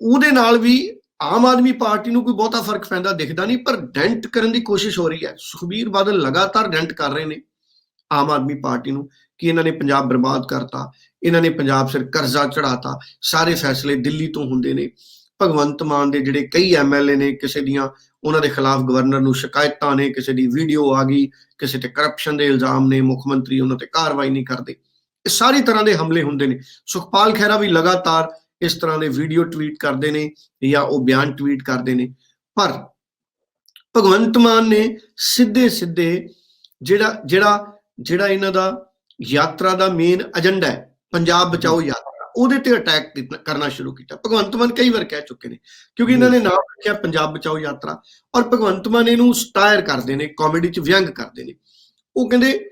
Speaker 2: ਉਹਦੇ ਨਾਲ ਵੀ ਆਮ ਆਦਮੀ ਪਾਰਟੀ ਨੂੰ ਕੋਈ ਬਹੁਤਾ ਫ਼ਰਕ ਪੈਂਦਾ ਦਿਖਦਾ ਨਹੀਂ, ਪਰ ਡੈਂਟ ਕਰਨ ਦੀ ਕੋਸ਼ਿਸ਼ ਹੋ ਰਹੀ ਹੈ। ਸੁਖਬੀਰ ਬਾਦਲ ਲਗਾਤਾਰ ਡੈਂਟ ਕਰ ਰਹੇ ਨੇ ਆਮ ਆਦਮੀ ਪਾਰਟੀ ਨੂੰ ਕਿ ਇਹਨਾਂ ਨੇ ਪੰਜਾਬ ਬਰਬਾਦ ਕਰਤਾ। ਇਹਨਾਂ ਨੇ ਪੰਜਾਬ ਸਿਰ ਕਰਜ਼ਾ ਚੜਾਤਾ ਸਾਰੇ ਫੈਸਲੇ ਦਿੱਲੀ ਤੋਂ ਹੁੰਦੇ ਨੇ। ਭਗਵੰਤ ਮਾਨ ਦੇ ਜਿਹੜੇ ਕਈ ਐਮਐਲਏ ਨੇ ਕਿਸੇ ਦੀਆਂ, ਉਹਨਾਂ ਦੇ ਖਿਲਾਫ ਗਵਰਨਰ ਨੂੰ ਸ਼ਿਕਾਇਤਾਂ ਨੇ, ਕਿਸੇ ਦੀ ਵੀਡੀਓ ਆ ਗਈ, ਕਿਸੇ ਤੇ ਕਰਪਸ਼ਨ ਦੇ ਇਲਜ਼ਾਮ ਨੇ, ਮੁੱਖ ਮੰਤਰੀ ਉਹਨਾਂ ਤੇ ਕਾਰਵਾਈ ਨਹੀਂ ਕਰਦੇ। ਇਹ ਸਾਰੀ ਤਰ੍ਹਾਂ ਦੇ ਹਮਲੇ ਹੁੰਦੇ ਨੇ। ਸੁਖਪਾਲ ਖਹਿਰਾ ਵੀ ਲਗਾਤਾਰ ਇਸ ਤਰ੍ਹਾਂ ਦੇ ਵੀਡੀਓ ਟਵੀਟ ਕਰਦੇ ਨੇ ਜਾਂ ਉਹ ਬਿਆਨ ਟਵੀਟ ਕਰਦੇ ਨੇ। ਪਰ ਭਗਵੰਤ ਮਾਨ ਨੇ ਸਿੱਧੇ ਸਿੱਧੇ ਜਿਹੜਾ ਜਿਹੜਾ ਜਿਹੜਾ ਇਹਨਾਂ ਦਾ ਯਾਤਰਾ ਦਾ ਮੇਨ ਏਜੰਡਾ ਹੈ ਪੰਜਾਬ ਬਚਾਓ ਯਾਤਰਾ ਉਹਦੇ ਤੇ ਅਟੈਕ ਕਰਨਾ ਸ਼ੁਰੂ ਕੀਤਾ। ਭਗਵੰਤ ਮਾਨ ਕਈ ਵਾਰ ਕਹਿ ਚੁੱਕੇ ਨੇ ਕਿਉਂਕਿ ਇਹਨਾਂ ਨੇ ਨਾਮ ਰੱਖਿਆ ਪੰਜਾਬ ਬਚਾਓ ਯਾਤਰਾ। ਔਰ ਭਗਵੰਤ ਮਾਨ ਇਹਨੂੰ ਸਟਾਇਰ ਕਰਦੇ ਨੇ ਕਾਮੇਡੀ ਚ ਵਿਅੰਗ ਕਰਦੇ ਨੇ। ਉਹ ਕਹਿੰਦੇ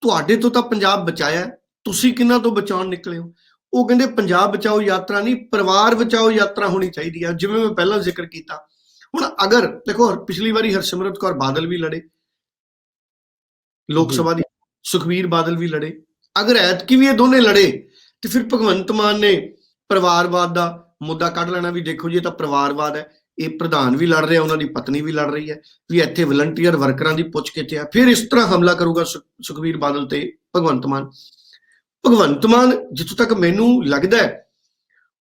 Speaker 2: ਤੁਹਾਡੇ ਤੋਂ ਤਾਂ ਪੰਜਾਬ ਬਚਾਇਆ ਤੁਸੀਂ ਕਿੰਨਾ ਤੋਂ ਬਚਾਉਣ ਨਿਕਲੇ ਹੋ? ਉਹ ਕਹਿੰਦੇ ਪੰਜਾਬ ਬਚਾਓ ਯਾਤਰਾ ਨਹੀਂ ਪਰਿਵਾਰ ਬਚਾਓ ਯਾਤਰਾ ਹੋਣੀ ਚਾਹੀਦੀ ਹੈ। ਜਿਵੇਂ ਮੈਂ ਪਹਿਲਾਂ ਜ਼ਿਕਰ ਕੀਤਾ। ਹੁਣ ਅਗਰ ਦੇਖੋ ਪਿਛਲੀ ਵਾਰੀ ਹਰਸਿਮਰਤ ਕੌਰ ਬਾਦਲ ਵੀ ਲੜੇ। ਲੋਕ। ਸਭਾ ਦੀ ਸੁਖਵੀਰ ਬਾਦਲ ਵੀ ਲੜੇ। ਅਗਰ ਐਤਕੀ ਵੀ ਇਹ ਦੋਨੇ ਲੜੇ, ਤੇ ਫਿਰ ਭਗਵੰਤ ਮਾਨ ਨੇ ਪਰਿਵਾਰਵਾਦ ਦਾ ਮੁੱਦਾ ਕੱਢ ਲੈਣਾ ਵੀ ਦੇਖੋ ਜੀ ਇਹ ਤਾਂ ਪਰਿਵਾਰਵਾਦ ਹੈ, ਇਹ ਪ੍ਰਧਾਨ ਵੀ ਲੜ ਰਿਹਾ, ਉਹਨਾਂ ਦੀ ਪਤਨੀ ਵੀ ਲੜ ਰਹੀ ਹੈ, ਵੀ ਇੱਥੇ ਵਲੰਟੀਅਰ ਵਰਕਰਾਂ ਦੀ ਪੁੱਛ ਕਿੱਥੇ ਆ, ਫਿਰ ਇਸ ਤਰ੍ਹਾਂ ਹਮਲਾ ਕਰੂਗਾ ਸੁ- ਸੁਖਬੀਰ ਬਾਦਲ ਤੇ ਭਗਵੰਤ ਮਾਨ। ਭਗਵੰਤ ਮਾਨ ਜਿੱਥੋਂ ਤੱਕ ਮੈਨੂੰ ਲੱਗਦਾ ਹੈ,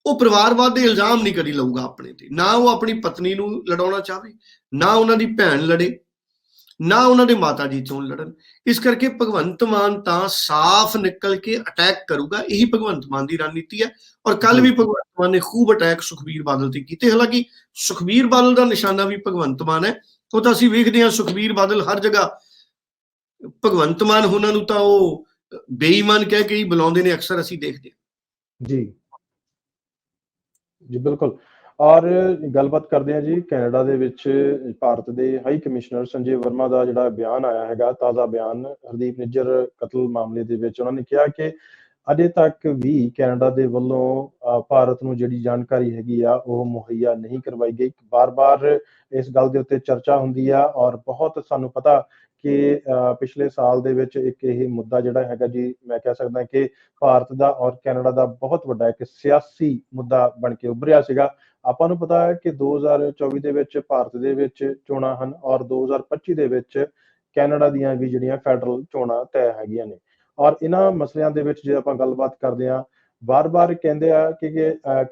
Speaker 2: ਉਹ ਪਰਿਵਾਰਵਾਦ ਦੇ ਇਲਜ਼ਾਮ ਨਹੀਂ ਕਦੀ ਲਊਗਾ ਆਪਣੇ ਤੇ, ਨਾ ਉਹ ਆਪਣੀ ਪਤਨੀ ਨੂੰ ਲੜਾਉਣਾ ਚਾਹਵੇ, ਨਾ ਉਹਨਾਂ ਦੀ ਭੈਣ ਲੜੇ ਨਾ ਉਹਨਾਂ ਦੇ ਮਾਤਾ ਜੀ ਚੋਂ ਲੜਨ। ਇਸ ਕਰਕੇ ਭਗਵੰਤ ਮਾਨ ਤਾਂ ਸਾਫ਼ ਨਿਕਲ ਕੇ ਅਟੈਕ ਕਰੂਗਾ ਇਹੀ ਭਗਵੰਤ ਮਾਨ ਦੀ ਰਣਨੀਤੀ ਹੈ। ਔਰ ਕੱਲ ਵੀ ਭਗਵੰਤ ਮਾਨ ਨੇ ਖੂਬ ਅਟੈਕ ਸੁਖਬੀਰ ਬਾਦਲ ਤੇ ਕੀਤੇ। ਹਾਲਾਂਕਿ ਸੁਖਬੀਰ ਬਾਦਲ ਦਾ ਨਿਸ਼ਾਨਾ ਵੀ ਭਗਵੰਤ ਮਾਨ ਹੈ। ਉਹ ਤਾਂ ਅਸੀਂ ਵੇਖਦੇ ਹਾਂ ਸੁਖਬੀਰ ਬਾਦਲ ਹਰ ਜਗ੍ਹਾ ਭਗਵੰਤ ਮਾਨ ਉਹਨਾਂ ਨੂੰ ਤਾਂ ਉਹ ਬੇਈਮਾਨ ਕਹਿ ਕੇ ਹੀ ਬੁਲਾਉਂਦੇ ਨੇ ਅਕਸਰ ਅਸੀਂ ਦੇਖਦੇ ਹਾਂ।
Speaker 1: ਜੀ। ਜੀ ਬਿਲਕੁਲ। ਔਰ ਗੱਲਬਾਤ ਕਰਦੇ ਹਾਂ ਜੀ ਕੈਨੇਡਾ ਦੇ ਵਿੱਚ ਭਾਰਤ ਦੇ ਹਾਈ ਕਮਿਸ਼ਨਰ ਸੰਜੇ ਵਰਮਾ ਦਾ ਜਿਹੜਾ ਬਿਆਨ ਆਇਆ ਹੈਗਾ ਤਾਜ਼ਾ ਬਿਆਨ ਹਰਦੀਪ ਨਿੱਜਰ ਕਤਲ ਮਾਮਲੇ ਦੇ ਵਿੱਚ ਉਹਨਾਂ ਨੇ ਕਿਹਾ ਕਿ ਅਜੇ ਤੱਕ ਵੀ ਕੈਨੇਡਾ ਦੇ ਵੱਲੋਂ ਭਾਰਤ ਨੂੰ ਜਿਹੜੀ ਜਾਣਕਾਰੀ ਹੈਗੀ ਆ ਉਹ ਮੁਹੱਈਆ ਨਹੀਂ ਕਰਵਾਈ ਗਈ। ਬਾਰ-ਬਾਰ ਇਸ ਗੱਲ ਦੇ ਉੱਤੇ ਚਰਚਾ ਹੁੰਦੀ ਆ ਔਰ ਬਹੁਤ ਸਾਨੂੰ ਪਤਾ ਕਿ ਅ, ਪਿਛਲੇ ਸਾਲ ਦੇ ਵਿੱਚ ਇੱਕ ਇਹ ਮੁੱਦਾ ਜਿਹੜਾ ਹੈਗਾ ਜੀ ਮੈਂ ਕਹਿ ਸਕਦਾ ਕਿ ਭਾਰਤ ਦਾ ਔਰ ਕੈਨੇਡਾ ਦਾ ਬਹੁਤ ਵੱਡਾ ਇੱਕ ਸਿਆਸੀ ਮੁੱਦਾ ਬਣ ਕੇ ਉੱਭਰਿਆ ਸੀਗਾ। ਆਪਾਂ ਨੂੰ ਪਤਾ ਹੈ ਕਿ 2024 ਦੇ ਵਿੱਚ ਭਾਰਤ ਦੇ ਵਿੱਚ ਚੋਣਾਂ ਹਨ ਔਰ 2025 ਦੇ ਵਿੱਚ ਕੈਨੇਡਾ ਦੀਆਂ ਵੀ ਜਿਹੜੀਆਂ ਫੈਡਰਲ ਚੋਣਾਂ ਤੈਅ ਹੈਗੀਆਂ ਨੇ। ਔਰ ਇਹਨਾਂ ਮਸਲਿਆਂ ਦੇ ਵਿੱਚ ਜੇ ਆਪਾਂ ਗੱਲਬਾਤ ਕਰਦੇ ਹਾਂ ਬਾਰ-ਬਾਰ ਕਹਿੰਦੇ ਆ ਕਿ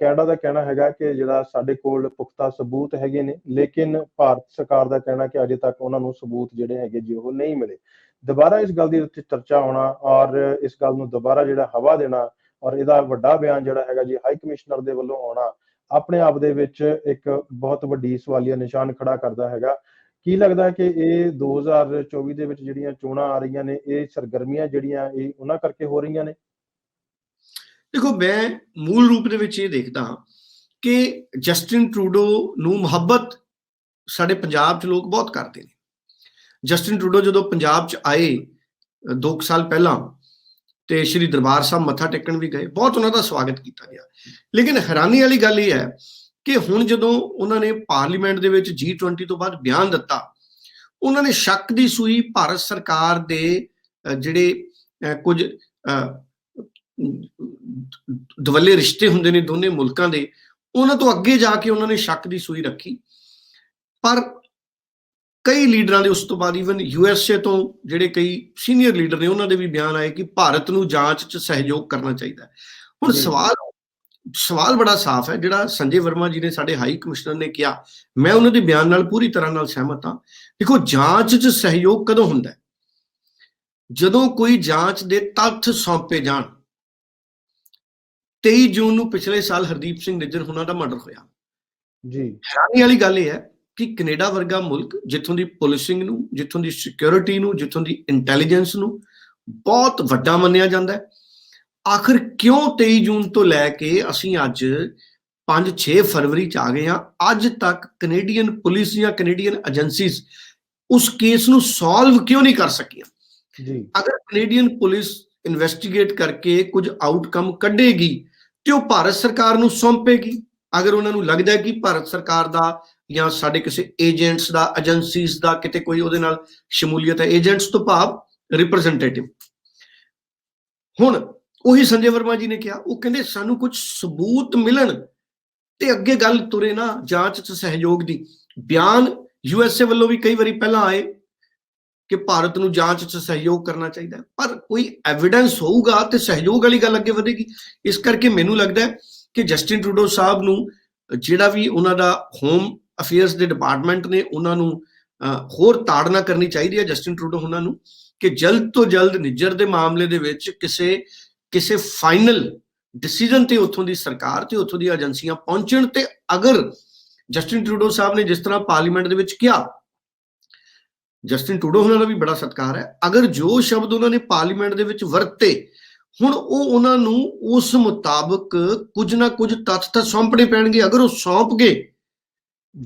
Speaker 1: ਕੈਨੇਡਾ ਦਾ ਕਹਿਣਾ ਹੈਗਾ ਕਿ ਜਿਹੜਾ ਸਾਡੇ ਕੋਲ ਪੁਖਤਾ ਸਬੂਤ ਹੈਗੇ ਨੇ, ਲੇਕਿਨ ਭਾਰਤ ਸਰਕਾਰ ਦਾ ਕਹਿਣਾ ਕਿ ਅਜੇ ਤੱਕ ਉਹਨਾਂ ਨੂੰ ਸਬੂਤ ਜਿਹੜੇ ਹੈਗੇ ਜੀ ਉਹ ਨਹੀਂ ਮਿਲੇ। ਦੁਬਾਰਾ ਇਸ ਗੱਲ ਦੀ ਉੱਤੇ ਚਰਚਾ ਹੋਣਾ ਔਰ ਇਸ ਗੱਲ ਨੂੰ ਦੁਬਾਰਾ ਜਿਹੜਾ ਹਵਾ ਦੇਣਾ ਔਰ ਇਹਦਾ ਵੱਡਾ ਬਿਆਨ ਜਿਹੜਾ ਹੈਗਾ ਜੀ ਹਾਈ ਕਮਿਸ਼ਨਰ ਦੇ ਵੱਲੋਂ ਆਉਣਾ ਆਪਣੇ ਆਪ ਦੇ ਵਿੱਚ ਇੱਕ ਬਹੁਤ ਵੱਡੀ ਸਵਾਲੀਆ ਨਿਸ਼ਾਨ ਖੜਾ ਕਰਦਾ ਹੈਗਾ। ਕੀ ਲੱਗਦਾ ਕਿ ਇਹ 2024 ਦੇ ਵਿੱਚ ਜਿਹੜੀਆਂ ਚੋਣਾਂ ਆ ਰਹੀਆਂ ਨੇ, ਇਹ ਸਰਗਰਮੀਆਂ ਜਿਹੜੀਆਂ, ਇਹ ਉਹਨਾਂ ਕਰਕੇ ਹੋ ਰਹੀਆਂ ਨੇ?
Speaker 2: ਦੇਖੋ, ਮੈਂ ਮੂਲ ਰੂਪ ਦੇ ਵਿੱਚ ਇਹ ਦੇਖਦਾ ਹਾਂ ਕਿ ਜਸਟਿਨ ਟਰੂਡੋ ਨੂੰ ਮੁਹੱਬਤ ਸਾਡੇ ਪੰਜਾਬ 'ਚ ਲੋਕ ਬਹੁਤ ਕਰਦੇ ਨੇ। ਜਸਟਿਨ ਟਰੂਡੋ ਜਦੋਂ ਪੰਜਾਬ 'ਚ ਆਏ 2 ਸਾਲ ਪਹਿਲਾਂ ਤੇ ਸ਼੍ਰੀ ਦਰਬਾਰ ਸਾਹਿਬ ਮੱਥਾ ਟੇਕਣ ਵੀ ਗਏ। ਬਹੁਤ ਉਹਨਾਂ ਦਾ ਸਵਾਗਤ ਕੀਤਾ ਗਿਆ। ਲੇਕਿਨ ਹੈਰਾਨੀ ਵਾਲੀ ਗੱਲ ਇਹ ਹੈ ਕਿ ਹੁਣ ਜਦੋਂ ਉਹਨਾਂ ਨੇ ਪਾਰਲੀਮੈਂਟ ਦੇ ਵਿੱਚ G20 ਤੋਂ ਬਾਅਦ ਬਿਆਨ ਦਿੱਤਾ, ਉਹਨਾਂ ਨੇ ਸ਼ੱਕ ਦੀ ਸੂਈ ਭਾਰਤ ਸਰਕਾਰ ਦੇ ਜਿਹੜੇ ਕੁਝ ਦਵੱਲੇ ਰਿਸ਼ਤੇ ਹੁੰਦੇ ਨੇ ਦੋਨੇ ਮੁਲਕਾਂ ਦੇ, ਉਹਨਾਂ ਤੋਂ ਅੱਗੇ ਜਾ ਕੇ ਉਹਨਾਂ ਨੇ ਸ਼ੱਕ ਦੀ ਸੂਈ ਰੱਖੀ। ਪਰ ਕਈ ਲੀਡਰਾਂ ਦੇ ਉਸ ਤੋਂ ਬਾਅਦ ਇਵਨ ਯੂਐਸਏ ਤੋਂ ਜਿਹੜੇ ਕਈ ਸੀਨੀਅਰ ਲੀਡਰ ਨੇ ਉਹਨਾਂ ਦੇ ਵੀ ਬਿਆਨ ਆਏ ਕਿ ਭਾਰਤ ਨੂੰ ਜਾਂਚ 'ਚ ਸਹਿਯੋਗ ਕਰਨਾ ਚਾਹੀਦਾ ਹੈ। ਹੁਣ। ਸਵਾਲ ਸਵਾਲ ਬੜਾ ਸਾਫ਼ ਹੈ ਜਿਹੜਾ ਸੰਜੇ ਵਰਮਾ ਜੀ ਨੇ ਸਾਡੇ ਹਾਈ ਕਮਿਸ਼ਨਰ ਨੇ ਕਿਹਾ ਮੈਂ ਉਹਨਾਂ ਦੇ ਬਿਆਨ ਨਾਲ ਪੂਰੀ ਤਰ੍ਹਾਂ ਨਾਲ ਸਹਿਮਤ ਹਾਂ। ਦੇਖੋ ਜਾਂਚ 'ਚ ਸਹਿਯੋਗ ਕਦੋਂ ਹੁੰਦਾ ਹੈ? ਜਦੋਂ ਕੋਈ ਜਾਂਚ ਦੇ ਤੱਥ ਸੌਂਪੇ ਜਾਣ। 23 ਜੂਨ ਨੂੰ ਪਿਛਲੇ ਸਾਲ ਹਰਦੀਪ ਸਿੰਘ ਨਿੱਜਰ ਹੁਣਾਂ ਦਾ ਮਰਡਰ ਹੋਇਆ।
Speaker 1: ਜੀ।
Speaker 2: ਹੈਰਾਨੀ ਵਾਲੀ ਗੱਲ ਇਹ ਹੈ ਕਿ ਕੈਨੇਡਾ ਵਰਗਾ ਮੁਲਕ ਜਿੱਥੋਂ ਦੀ ਪੁਲਿਸਿੰਗ ਨੂੰ ਜਿੱਥੋਂ ਦੀ ਸਿਕਿਉਰਿਟੀ ਨੂੰ ਜਿੱਥੋਂ ਦੀ ਇੰਟੈਲੀਜੈਂਸ ਨੂੰ ਬਹੁਤ ਵੱਡਾ ਮੰਨਿਆ ਜਾਂਦਾ ਹੈ। ਆਖਰ ਕਿਉਂ 23 ਜੂਨ ਤੋਂ ਲੈ ਕੇ ਅਸੀਂ ਅੱਜ 5-6 ਫਰਵਰੀ ਚ ਆ ਗਏ ਹਾਂ? ਅੱਜ ਤੱਕ ਕੈਨੇਡੀਅਨ ਪੁਲਿਸ ਜਾਂ ਕੈਨੇਡੀਅਨ ਏਜੰਸੀਜ਼ ਉਸ ਕੇਸ ਨੂੰ ਸੋਲਵ ਕਿਉਂ ਨਹੀਂ ਕਰ ਸਕੀਆਂ?
Speaker 1: ਜੀ।
Speaker 2: ਅਗਰ ਕੈਨੇਡੀਅਨ ਪੁਲਿਸ ਇਨਵੈਸਟੀਗੇਟ ਕਰਕੇ ਕੁਝ ਆਊਟਕਮ ਕੱਢੇਗੀ ਤੇ ਉਹ ਭਾਰਤ ਸਰਕਾਰ ਨੂੰ ਸੌਂਪੇਗੀ। ਅਗਰ ਉਹਨਾਂ ਨੂੰ ਲੱਗਦਾ ਹੈ ਕਿ ਭਾਰਤ ਸਰਕਾਰ ਦਾ ਜਾਂ ਸਾਡੇ ਕਿਸੇ ਏਜੰਟਸ ਦਾ ਏਜੰਸੀਜ਼ ਦਾ ਕਿਤੇ ਕੋਈ ਉਹਦੇ ਨਾਲ ਸ਼ਮੂਲੀਅਤ ਹੈ ਏਜੰਟਸ ਤੋਂ ਭਾਵ ਰਿਪਰੈਜ਼ੈਂਟੇਟਿਵ ਹੁਣ ਉਹੀ ਸੰਜੇ ਵਰਮਾ ਜੀ ਨੇ ਕਿਹਾ, ਉਹ ਕਹਿੰਦੇ ਸਾਨੂੰ ਕੁਝ ਸਬੂਤ ਮਿਲਣ ਤੇ ਅੱਗੇ ਗੱਲ ਤੁਰੇ ਨਾ ਜਾਂਚ ਚ ਸਹਿਯੋਗ ਦੀ। ਬਿਆਨ ਯੂਐਸਏ ਵੱਲੋਂ ਵੀ ਕਈ ਵਾਰੀ ਪਹਿਲਾਂ ਆਏ ਕਿ ਭਾਰਤ ਨੂੰ ਜਾਂਚ 'ਚ ਸਹਿਯੋਗ ਕਰਨਾ ਚਾਹੀਦਾ ਪਰ ਕੋਈ ਐਵੀਡੈਂਸ ਹੋਊਗਾ ਤੇ ਸਹਿਯੋਗ ਵਾਲੀ ਗੱਲ ਅੱਗੇ ਵਧੇਗੀ। ਇਸ ਕਰਕੇ ਮੈਨੂੰ ਲੱਗਦਾ ਹੈ ਕਿ ਜਸਟਿਨ ਟਰੂਡੋ ਸਾਹਿਬ ਨੂੰ ਜਿਹੜਾ ਵੀ ਉਹਨਾਂ ਦਾ ਹੋਮ ਅਫੇਅਰਸ ਦੇ ਡਿਪਾਰਟਮੈਂਟ ਨੇ ਉਹਨਾਂ ਨੂੰ ਅਹ, ਹੋਰ ਤਾੜਨਾ ਕਰਨੀ ਚਾਹੀਦੀ ਹੈ ਜਸਟਿਨ ਟਰੂਡੋ ਉਹਨਾਂ ਨੂੰ ਕਿ ਜਲਦ ਤੋਂ ਜਲਦ ਨਿੱਜਰ ਦੇ ਮਾਮਲੇ ਦੇ ਵਿੱਚ ਕਿਸੇ ਕਿਸੇ ਫਾਈਨਲ ਡਿਸੀਜਨ ਤੇ ਉੱਥੋਂ ਦੀ ਸਰਕਾਰ ਤੇ ਉੱਥੋਂ ਦੀਆਂ ਏਜੰਸੀਆਂ ਪਹੁੰਚਣ ਤੇ ਅਗਰ ਜਸਟਿਨ ਟਰੂਡੋ ਸਾਹਿਬ ਨੇ ਜਿਸ ਤਰ੍ਹਾਂ ਪਾਰਲੀਮੈਂਟ ਦੇ ਵਿੱਚ ਕਿਹਾ ਜਸਟਿਨ ਟਰੂਡੋ ਉਹਨਾਂ ਦਾ ਵੀ ਬੜਾ ਸਤਿਕਾਰ ਹੈ ਅਗਰ ਜੋ ਸ਼ਬਦ ਉਹਨਾਂ ਨੇ ਪਾਰਲੀਮੈਂਟ ਦੇ ਵਿੱਚ ਵਰਤੇ ਹੁਣ ਉਹ ਉਹਨਾਂ ਨੂੰ ਉਸ ਮੁਤਾਬਕ ਕੁਝ ਨਾ ਕੁਝ ਤੱਥ ਤਾਂ ਸੌਂਪਣੇ ਪੈਣਗੇ ਅਗਰ ਉਹ ਸੌਂਪ ਗਏ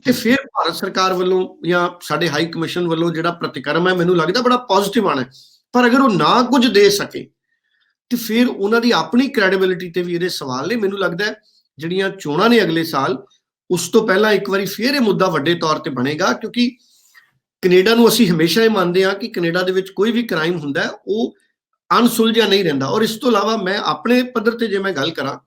Speaker 2: ਤੇ ਫਿਰ ਭਾਰਤ ਸਰਕਾਰ ਵੱਲੋਂ ਜਾਂ ਸਾਡੇ ਹਾਈ ਕਮਿਸ਼ਨ ਵੱਲੋਂ ਜਿਹੜਾ ਪ੍ਰਤੀਕਰਮ ਹੈ ਮੈਨੂੰ ਲੱਗਦਾ ਬੜਾ ਪੋਜ਼ਿਟਿਵ ਆਣਾ ਪਰ ਅਗਰ ਉਹ ਨਾ ਕੁਝ ਦੇ ਸਕੇ ਤੇ ਫਿਰ ਉਹਨਾਂ ਦੀ ਆਪਣੀ ਕ੍ਰੈਡੀਬਿਲਿਟੀ ਤੇ ਵੀ ਇਹਦੇ ਸਵਾਲ ਨੇ। ਮੈਨੂੰ ਲੱਗਦਾ ਜਿਹੜੀਆਂ ਚੋਣਾਂ ਨੇ ਅਗਲੇ ਸਾਲ ਉਸ ਤੋਂ ਪਹਿਲਾਂ ਇੱਕ ਵਾਰੀ ਫਿਰ ਇਹ ਮੁੱਦਾ ਵੱਡੇ ਤੌਰ ਤੇ ਬਣੇਗਾ ਕਿਉਂਕਿ ਕੈਨੇਡਾ ਨੂੰ ਅਸੀਂ ਹਮੇਸ਼ਾ ਇਹ ਮੰਨਦੇ ਹਾਂ ਕਿ ਕੈਨੇਡਾ ਦੇ ਵਿੱਚ ਕੋਈ ਵੀ ਕ੍ਰਾਈਮ ਹੁੰਦਾ ਉਹ ਅਨਸੁਲਝਿਆ ਨਹੀਂ ਰਹਿੰਦਾ। ਔਰ ਇਸ ਤੋਂ ਇਲਾਵਾ ਮੈਂ ਆਪਣੇ ਪੱਧਰ ਤੇ ਜੇ ਮੈਂ ਗੱਲ ਕਰਾਂ